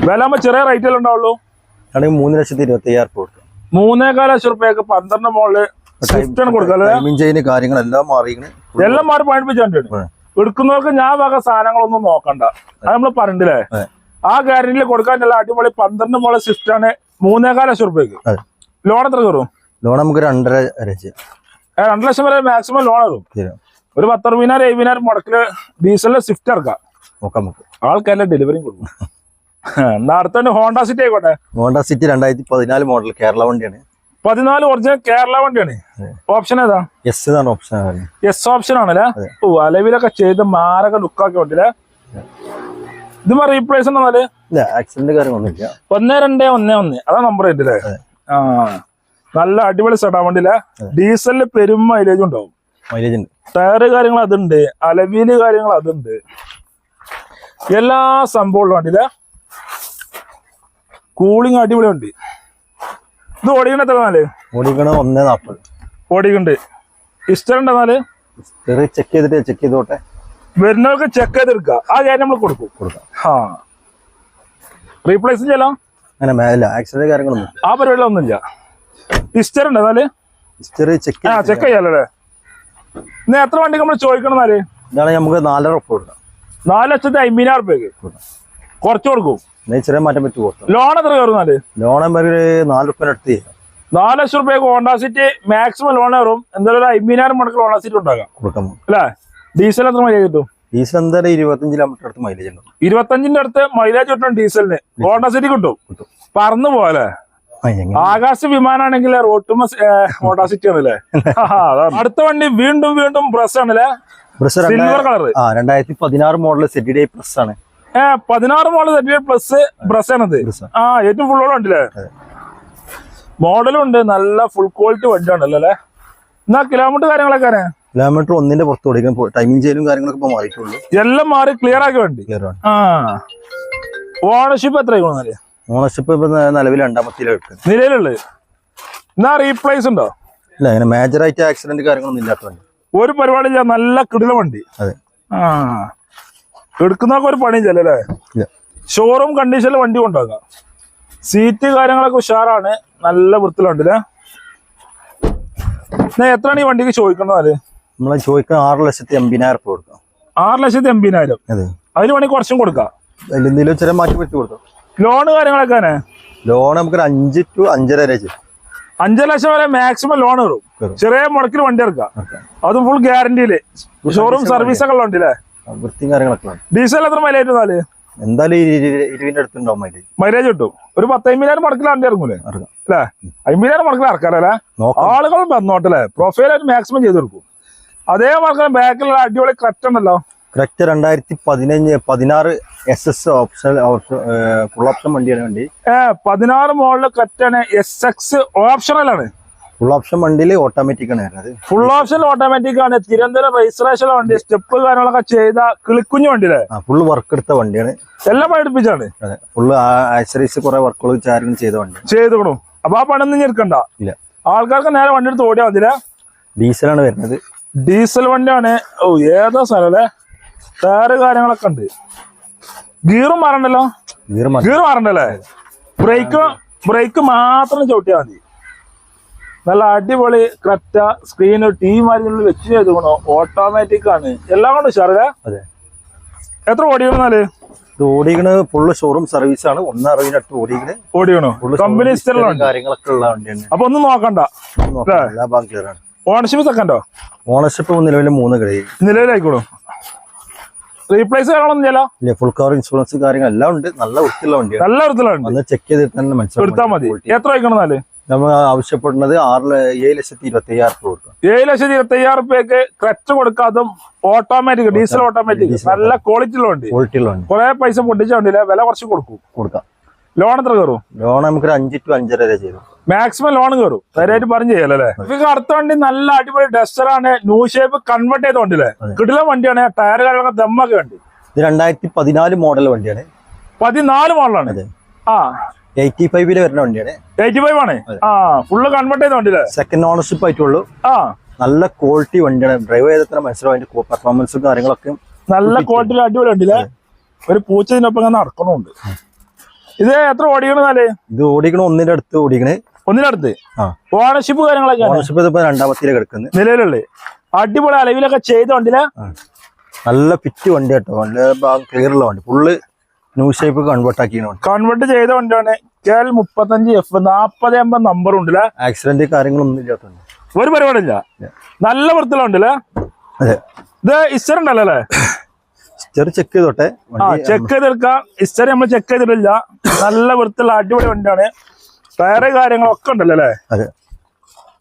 വില ആകുമ്പോ ചെറിയ റേറ്റിൽ ഉണ്ടാവുള്ളൂ? ആണെങ്കിൽ മൂന്ന് ലക്ഷത്തി ഇരുപത്തി അയ്യായിരം രൂപ കൊടുക്കാം. മൂന്നേകാല ലക്ഷം റുപ്യക്ക് പന്ത്രണ്ട് മോളിൽ ചെയിന് കാര്യങ്ങളെല്ലാം എല്ലാം മാറി. എടുക്കുന്നവർക്ക് ഞാൻ വക സാധനങ്ങളൊന്നും നോക്കണ്ട. അത് നമ്മൾ പറഞ്ഞില്ലേ ആ ഗ്യാരണ്ടിയിൽ കൊടുക്കാൻ നല്ല അടിപൊളി പന്ത്രണ്ട് മോളെ സ്വിഫ്റ്റ് ആണ് മൂന്നേകാല ലക്ഷം റുപ്യക്ക് ലോൺ എത്ര കയറും? ലോൺ നമുക്ക് രണ്ടര രണ്ട് ലക്ഷം വരെ മാക്സിമം ലോൺ കയറും. ഒരു ഒരു പത്തറുപതിനായിരം എഴുപതിനായിരം മുടക്കിൽ ഡീസലിലെ സ്വിഫ്റ്റ് ഇറക്കാം. ആൾക്കാരെല്ലാം ഡെലിവറിയും കൊടുക്കും. എന്നാ അടുത്ത ഹോണ്ട സിറ്റി ആയിക്കോട്ടെ. ഹോണ്ട സിറ്റി രണ്ടായിരത്തി പതിനാല് മോഡൽ കേരള വണ്ടിയാണ്. പതിനാല് ഒറിജിനൽ കേരള വണ്ടിയാണ്. ഓപ്ഷൻ ഏതാ? എസ് ഓപ്ഷൻ എസ് ഓപ്ഷൻ ആണല്ലേ? ഓ അലവിലൊക്കെ ചെയ്ത് മാരക ലുക്കാക്കി വണ്ടിയില്ലേ? ഇത് റീപ്ലേസ് ഉണ്ടെന്നാൽ ആക്സിഡന്റ് ഒന്ന് രണ്ട് ഒന്ന് ഒന്ന്. അതാ നമ്പർ ആയിട്ടില്ലേ ആ. നല്ല അടിപൊളി സെഡാ വണ്ടിയില്ലേ? ഡീസലിൽ പെരും മൈലേജ് ഉണ്ടാവും. മൈലേജ് ഉണ്ട്. ടയറ് കാര്യങ്ങൾ അതുണ്ട് അലവീൽ കാര്യങ്ങൾ അതുണ്ട്. എല്ലാ സംഭവമുള്ള വണ്ടിയില്ലേ? കൂളിംഗ് അടിപൊളി വണ്ടി. ഇത് ഓടിക്കണ എത്ര നാല്? ഓടിക്കണ ഒന്നേ നാൽപ്പത് ഇസ്റ്റർ ഉണ്ടോ നാല്? ഇസ്റ്റർ ചെക്ക് ചെയ്തിട്ട് ചെക്ക് ചെയ്തോട്ടെ. വരുന്നവർക്ക് ചെക്ക് ചെയ്തെടുക്കുക. ആ കാര്യം നമ്മൾ കൊടുക്കും. കൊടുക്കാം. ആ റീപ്ലേസ് ചെയ്യാലോ? അങ്ങനെ ആക്സിഡന്റ് കാര്യങ്ങളൊന്നും ആ പരിപാടിയിലൊന്നുമില്ല ഇസ്റ്റർ ഉണ്ടോ നാല്? ഇസ്റ്റർ ചെക്ക് ആ ചെക്ക് ചെയ്യാലോ ഇന്ന് എത്ര വണ്ടി നമ്മൾ ചോദിക്കണം എന്നാൽ ഇതാണ് നമുക്ക് നാലര ഉറപ്പ് കൊടുക്കാം. നാല് ലക്ഷത്തി അമ്പതിനായിരം രൂപയ്ക്ക് കൊടുക്കാം. കുറച്ച് കൊടുക്കും. ചെറിയ മാറ്റം പറ്റി ലോൺ എത്ര കയറുന്നത് ലോൺ നാല് റുപ്യ അടുത്ത് ചെയ്യാം. നാല് ലക്ഷം റുപ്യക്ക് ഹോണ്ടാ സിറ്റി മാക്സിമം ലോൺ കയറും. എന്തായാലും ഒരു അമ്പതിനായിരം മണിക്കൂർ ഹോണ്ട സിറ്റി ഉണ്ടാകാം കൊടുക്കാം. അല്ലേ? ഡീസൽ എത്ര മൈലേജ് കിട്ടും? ഡീസൽ എന്തായാലും ഇരുപത്തഞ്ച് കിലോമീറ്റർ അടുത്ത് മൈലേജ് ഉണ്ടാവും ഇരുപത്തഞ്ചിന്റെ അടുത്ത് മൈലേജ് കിട്ടും ഡീസലിന് ഹോണ്ടാ സിറ്റി കിട്ടും. പറന്നു പോലെ ആകാശ വിമാനാണെങ്കിൽ റോട്ടുമ ഹോണ്ട സിറ്റി ആണല്ലേ? അടുത്ത വണ്ടി വീണ്ടും വീണ്ടും ബ്രസ് ആണല്ലേ ബ്രസ് സിൽവർ കളർ രണ്ടായിരത്തി പതിനാറ് മോഡൽ സെറ്റി ഡേ പ്ലസ് ആണ് പതിനാറ് മോഡൽ തട്ടിയ പ്ലസ് ബ്രസ് ആണത് ആ ഏറ്റവും ഫുള്ളോളം ഉണ്ടല്ലേ. മോഡലും ഉണ്ട് നല്ല ഫുൾ ക്വാളിറ്റി വണ്ടി ഉണ്ടല്ലോ അല്ലേ? എന്നാ കിലോമീറ്റർ കാര്യങ്ങളൊക്കെ കിലോമീറ്റർ ഒന്നിന്റെ പുറത്ത് ഓടിക്കാൻ ടൈമിംഗ് ചെയ്യലും കാര്യങ്ങളൊക്കെ ഇപ്പൊ മാറിയിട്ടുള്ളൂ എല്ലാം മാറി ക്ലിയർ ആക്കി വേണ്ടി. ആ. ഓണർഷിപ്പ് എത്ര ഓണർഷിപ്പ് ഇപ്പൊ നിലവിൽ രണ്ടാമത്തിലാണ് എടുക്കുന്നത് നിലവിലുള്ളത്. എന്നാ റീപ്ലേസ് ഉണ്ടോ? ഇല്ല അങ്ങനെ മേജർ ആയിട്ട് ആക്സിഡന്റ് കാര്യങ്ങളൊന്നും ഇല്ലാത്ത വണ്ടി. ഒരു പരിപാടിയില്ല നല്ല കിടില വണ്ടി. അതെ. ആ. എടുക്കുന്നവർക്ക് ഒരു പണിയില്ല അല്ലേ? ഷോറൂം കണ്ടീഷനിൽ വണ്ടി കൊണ്ടുപോകാം. സീറ്റ് കാര്യങ്ങളൊക്കെ ഉഷാറാണ്. നല്ല വൃത്തിലുണ്ടല്ലേ എന്നാ എത്രയാണ് ഈ വണ്ടിക്ക് ചോദിക്കുന്നത് നമ്മളെ ചോദിക്കുന്നത് ആറ് ലക്ഷത്തി എൺപതിനായിരം റുപ്യ കൊടുക്കാം. ആറ് ലക്ഷത്തി എൺപതിനായിരം. അതെ. അതിന് വേണമെങ്കിൽ കുറച്ചും കൊടുക്കാം. എന്തെങ്കിലും ചെറിയ മാറ്റി വെച്ച് കൊടുക്കാം ലോൺ കാര്യങ്ങളൊക്കെ ലോൺ നമുക്ക് അഞ്ച് ടു അഞ്ചര വരെ ചെയ്യും. അഞ്ചര ലക്ഷം വരെ മാക്സിമം ലോൺ കയറും. ചെറിയ മുടക്കിൽ വണ്ടി ഇറക്കാം അതും ഫുൾ ഗ്യാരണ്ടിയിൽ ഷോറൂം സർവീസ് ഒക്കെ ഉണ്ടല്ലേ വൃത്തിയും കാര്യങ്ങളൊക്കെ ഡീസൽ എത്ര മൈലേജ് നാല്? എന്തായാലും അടുത്തുണ്ടാവും മൈലേജ് മൈലേജ് കിട്ടും. ഒരു പത്ത് അമ്പതിനായിരം മുടക്കിൽ വണ്ടി ഇറങ്ങൂലേ? ഇറങ്ങാം. അല്ലേ? അമ്പതിനായിരം മുടക്കിൽ ഇറക്കാറല്ലേ ആളുകൾ വന്നോട്ടല്ലേ പ്രൊഫൈലായിട്ട് മാക്സിമം ചെയ്ത് കൊടുക്കും. അതേ മറക്കാൻ ബാക്കിലുള്ള അടിപൊളി കറക്റ്റ് ഉണ്ടല്ലോ. കറക്റ്റ് രണ്ടായിരത്തി പതിനഞ്ച് പതിനാറ് S S option full option വണ്ടിയാണ് വണ്ടി. ഏഹ് പതിനാറ് മോളിൽ കറ്റാണ് എസ് എക്സ് ഓപ്ഷണലാണ് ഫുൾ ഓപ്ഷൻ വണ്ടിയിൽ ഓട്ടോമാറ്റിക് ആണ് വരുന്നത്. ഫുൾ ഓപ്ഷൻ ഓട്ടോമാറ്റിക് ആണ്. തിരുവനന്തപുരം രജിസ്ട്രേഷൻ വണ്ടി സ്റ്റെപ്പ് കാര്യങ്ങളൊക്കെ ചെയ്ത കിളിക്കുഞ്ഞു വണ്ടിയിലെ. ആ ഫുൾ വർക്ക് എടുത്ത വണ്ടിയാണ്. എല്ലാം പഠിപ്പിച്ചാണ്. അതെ ഫുള്ള് ആക്സറീസ് കുറെ വർക്കുകൾ ചാരണം ചെയ്ത വണ്ടി. ചെയ്തുകൊണു അപ്പൊ ആ പണൊന്നും ഞെരുക്കണ്ട ഇല്ല. ആൾക്കാർക്ക് നേരെ വണ്ടി എടുത്ത് ഓടിയാ വന്നില്ല ഡീസൽ ഡീസലാണ് വരുന്നത്. ഡീസൽ വണ്ടിയാണ്. ഓ ഏതോ സ്ഥലം അല്ലേ? ടയറ് കാര്യങ്ങളൊക്കെ ഉണ്ട്. ഗീറും മാറണ്ടല്ലോ? ഗീർ മാറണ്ടല്ലേ? ബ്രേക്ക് ബ്രേക്ക് മാത്രം ചവിട്ടിയാൽ മതി. നല്ല അടിപൊളി കറ്റ സ്ക്രീന് ടീ മാരിനുള്ളിൽ വെച്ച് ചെയ്തുകൊണ്ടോ ഓട്ടോമാറ്റിക് ആണ്. എല്ലാം കൊണ്ട് ഉഷാറല്ലേ? അതെ. എത്ര ഓടിയാൽ ഇത് ഓടിക്കണ് ഫുള്ള് ഷോറൂം സർവീസ് ആണ്. ഒന്ന് അറുപതിനടുത്ത് ഓടിക്കണത് ഓടിക്കണോ. ഫുള്ള് കമ്പനി കാര്യങ്ങളൊക്കെ ഉള്ള വണ്ടിയാണ് അപ്പൊ ഒന്നും നോക്കണ്ട. നോക്കാം, എല്ലാ ഭാഗം ക്ലിയർ ആണ്. ഓണർഷിപ്പ് സെക്കൻഡോ ഓണർഷിപ്പ് നിലവിൽ മൂന്ന് കഴിയും നിലവിലായിക്കോളൂ. റീപ്ലേസ് ഇല്ല ഫുൾ കവർ ഇൻഷുറൻസ് കാര്യങ്ങളെല്ലാം ഉണ്ട്. നല്ല വൃത്തിയുള്ള വണ്ടിയാണ്. നല്ല വൃത്തിയുള്ള ചെക്ക് ചെയ്തിട്ട് തന്നെ മതി. എത്ര ആയിക്കണം എന്നാൽ? നമ്മൾ ആവശ്യപ്പെടുന്നത് ആറ് ഏഴ് ലക്ഷത്തി ഇരുപത്തി അയ്യായിരം രൂപ കൊടുക്കാം ഏഴ് ലക്ഷത്തി ഇരുപത്തി അയ്യായിരം റുപ്യക്ക് ക്ലച്ച് കൊടുക്കാതും ഓട്ടോമാറ്റിക് ഡീസൽ ഓട്ടോമാറ്റിക് നല്ല ക്വാളിറ്റിയിലുണ്ട് ക്വാളിറ്റിയിലുണ്ട് കുറെ പൈസ പൊട്ടിച്ച വണ്ടിയില്ല വില കുറച്ച് കൊടുക്കും. കൊടുക്കാം. ലോൺ എത്ര കയറും? ലോൺ നമുക്കൊരു അഞ്ച് ടു അഞ്ചര വരെ ചെയ്തു. മാക്സിമം ലോൺ കയറും. കാര്യമായിട്ട് പറഞ്ഞു ചെയ്യല്ലേ അല്ലേ? ഇപ്പൊ അടുത്ത വണ്ടി നല്ല അടിപൊളി ഡസ്റ്റർ ആണ്. ന്യൂ ഷേപ്പ് കൺവേർട്ട് ചെയ്ത വണ്ടിയില്ലേ. കിടില വണ്ടിയാണ്. ടയർ കാര്യങ്ങളൊക്കെ ദമ്മൊക്കെ വണ്ടി. ഇത് രണ്ടായിരത്തി പതിനാല് മോഡൽ വണ്ടിയാണ്. പതിനാല് മോഡലാണ് ആ. എയ്റ്റി ഫൈവിൽ വരുന്ന വണ്ടിയാണ്. എയ്റ്റി ഫൈവ് ആണ് ആ ഫുള്ള് കൺവേർട്ട് ചെയ്ത വണ്ടി സെക്കൻഡ് ഓണർഷിപ്പ് ആയിട്ടുള്ളൂ. ആ. നല്ല ക്വാളിറ്റി വണ്ടിയാണ്. ഡ്രൈവ് ചെയ്ത തന്നെ മനസ്സിലാവും അതിന്റെ പെർഫോമൻസും കാര്യങ്ങളൊക്കെ. നല്ല ക്വാളിറ്റി അടിപൊളി വണ്ടിയിലെ ഒരു പൂച്ചതിനൊപ്പം നടക്കണമുണ്ട്. ഇത് എത്ര ഓടിക്കണെന്നാൽ ഇത് ഓടിക്കണ ഒന്നിന്റെ അടുത്ത് ഓടിക്കണേ. ഒന്നിനടുത്ത് ഓണർഷിപ്പ് കാര്യങ്ങളൊക്കെ ഓണർഷിപ്പ് ഇതിപ്പോ രണ്ടാമത്തെ കിടക്കുന്നത് നിലവിലുള്ളത് അടിപൊളി അലവിലൊക്കെ ചെയ്ത വണ്ടിയിലെ നല്ല പിറ്റ് വണ്ടി കേട്ടോ നല്ല ക്ലിയർ ഉള്ള വണ്ടി. ഫുള്ള് ന്യൂ ഷേപ്പ് കൺവേർട്ട് ആക്കിയാണ് കൺവേർട്ട് ചെയ്ത വണ്ടിയാണ് കെ എൽ മുപ്പത്തഞ്ച് എഫ് നാപ്പത് എൺപത് നമ്പർ ഉണ്ടല്ലേ ആക്സിഡന്റ് കാര്യങ്ങളൊന്നും ഇല്ലാത്ത ഒരു പരിപാടിയില്ല. നല്ല വൃത്തിലുണ്ടല്ലേ ഇത് ഇസ്റ്റർ ഉണ്ടല്ലോ അല്ലേ? ഇസ്റ്റർ ചെക്ക് ചെയ്തോട്ടെ. ആ ചെക്ക് ചെയ്തെടുക്കാം. ഇസ്റ്റർ നമ്മൾ ചെക്ക് ചെയ്തിട്ടില്ല. നല്ല വൃത്തിയുള്ള അടിപൊളി വണ്ടിയാണ്. ടയറ് കാര്യങ്ങളൊക്കെ ഉണ്ടല്ലോ അല്ലേ? അതെ.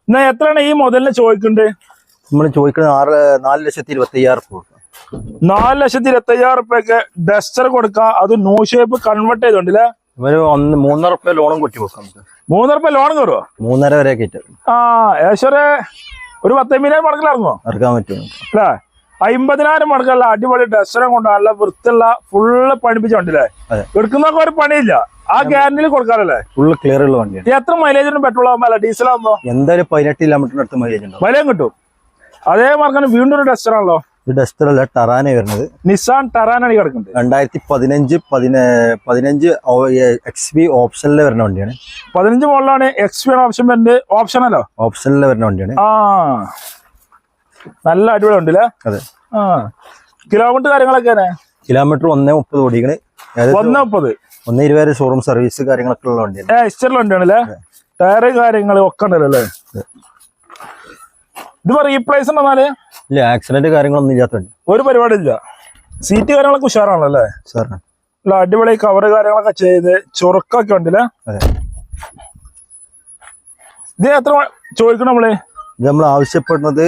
എന്നാ എത്രയാണ് ഈ മുതലിനെ ചോദിക്കുന്നുണ്ട് നമ്മൾ ചോദിക്കുന്നത് ആറ് നാല് ലക്ഷത്തി ഇരുപത്തി അയ്യായിരം നാല് ലക്ഷത്തി ഇരുപത്തി അയ്യായിരം റുപ്യക്ക് ഡസ്റ്റർ കൊടുക്കാം. അത് നോ ഷേപ്പ് കൺവേർട്ട് ചെയ്തോണ്ടല്ലേ? ഒരു ഒന്ന് മൂന്നര റുപ്യ ലോണും കൊട്ടി കൊടുക്കാം നമുക്ക്. മൂന്ന് റുപ്യ ലോൺ കയറുമോ മൂന്നര വരെ ആ ഏശ്വര ഒരു പത്തമ്പതിനായിരം മടക്കിലിറങ്ങുമോ ഇറക്കാൻ പറ്റും. അല്ലേ? അമ്പതിനായിരം മടക്കല്ല അടിപൊളി ഡസ്റ്ററും കൊണ്ട് നല്ല വൃത്തിയുള്ള ഫുള്ള് പണിപ്പിച്ച വണ്ടിയില്ലേ എടുക്കുന്നൊക്കെ ഒരു പണിയില്ല. ആ ഗ്യാരണ്ടിയിൽ കൊടുക്കാറല്ലേ? ഫുള്ള് ക്ലിയർ ഉള്ള വണ്ടിയാണ്. എത്ര മൈലേജ് ഉണ്ട് പെട്രോൾ ആകുമ്പോ അല്ല ഡീസൽ ആകുമ്പോ എന്തായാലും പതിനെട്ട് കിലോമീറ്ററിന് അടുത്ത് മൈലേജ് ഉണ്ട് മൈലേജ് കിട്ടും. അതേ മാർക്കാണ് വീണ്ടും ഒരു ഡസ്റ്റർ ഡസ്റ്റർ അല്ല ടറാന വരുന്നത്. നിസാൻ ടറാനാണ് കിടക്കുന്നത് രണ്ടായിരത്തി പതിനഞ്ച് പതിന പതിനഞ്ച് എക്സ് ബി ഓപ്ഷനിൽ വരുന്ന വണ്ടിയാണ്. പതിനഞ്ച് മുകളിലാണ് എക്സ് ബി ഓപ്ഷൻ വരുന്നത്. ഓപ്ഷൻ അല്ലോ? ഓപ്ഷനിൽ വരുന്ന വണ്ടിയാണ്. ആ. നല്ല അടിപൊളി ഉണ്ട് ഉണ്ടല്ലേ അതെ. ആ. കിലോമീറ്റർ കാര്യങ്ങളൊക്കെ കിലോമീറ്റർ ഒന്നേ മുപ്പത് ഓടിക്കണ്. ഒന്നേ മുപ്പത്? ഒന്ന് ഇരുപത് ഷോറൂം സർവീസ് കാര്യങ്ങളൊക്കെ ഉള്ള വണ്ടിയാണ്. വണ്ടിയാണ് വണ്ടിയാണല്ലേ ടയറ് കാര്യങ്ങൾ ഒക്കെ ഉണ്ടല്ലോ അല്ലേ? ഇത് റീപ്ലേസ് ഉണ്ടെന്നാൽ ഇല്ല ആക്സിഡന്റ് കാര്യങ്ങളൊന്നും ഇല്ലാത്തതുണ്ട് ഒരു പരിപാടി ഇല്ല സീറ്റ് കാര്യങ്ങളൊക്കെ ഉഷാറാണല്ലോ? അല്ലേ അല്ല അടിപൊളി കവർ കാര്യങ്ങളൊക്കെ ചെയ്ത് ചൊറുക്കൊക്കെ ഉണ്ടല്ലേ? അതെ. ഇത് എത്ര ചോദിക്കണം നമ്മൾ? ഇത് നമ്മൾ ആവശ്യപ്പെടുന്നത്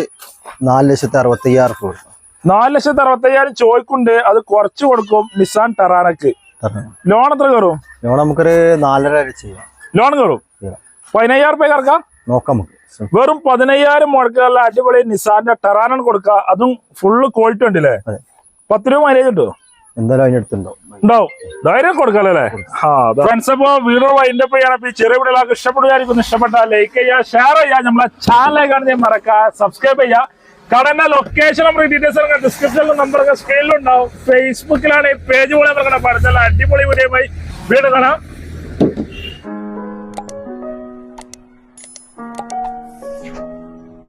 നാല് ലക്ഷത്തി അറുപത്തി അയ്യായിരം രൂപ നാല് ലക്ഷത്തി അറുപത്തയ്യായിരം ചോദിക്കുന്നുണ്ട്. അത് കുറച്ച് കൊടുക്കും നിസാൻ ടെറാനക്ക് ലോൺ എത്ര കയറും? ലോൺ നമുക്കൊരു നാലര വരെ ചെയ്യാം. ലോൺ കയറും. പതിനയ്യായിരം റുപ്യ കറക്കാം? നോക്കാം നമുക്ക്. വെറും പതിനയ്യായിരം മുടക്കാനുള്ള അടിപൊളി നിസാന്റെ ടെറാനാണ് കൊടുക്കുക. അതും ഫുള്ള് ക്വാളിറ്റി ഉണ്ടല്ലേ. പത്ത് രൂപ മൈലേജ് കിട്ടുമോ എന്തായാലും അതിനടുത്തുണ്ടാവും ഉണ്ടാവും. ധൈര്യം കൊടുക്കാല്ലേ ആ ഫ്രണ്ട്സ് അപ്പോ വീഡിയോ ചെയ്യണം. ഈ ചെറിയ വീഡിയോ ഇഷ്ടപ്പെടുകയായിരിക്കും ഇഷ്ടപ്പെട്ടാൽ ലൈക്ക് ചെയ്യുക ഷെയർ ചെയ്യുക. നമ്മളെ ചാനൽ കാണുന്ന മറക്കുക. സബ്സ്ക്രൈബ് ചെയ്യുക. കടന്ന ലൊക്കേഷൻ നമ്മുടെ ഡീറ്റെയിൽസ് ഡിസ്ക്രിപ്ഷനിലും നമ്പറൊക്കെ സ്ക്രീനിലുണ്ടാവും ഫേസ്ബുക്കിലാണ് പേജ് പോലെ നമ്മുടെ പഠിച്ചാൽ അടിപൊളി വീഡിയോ വീട് കാണാം.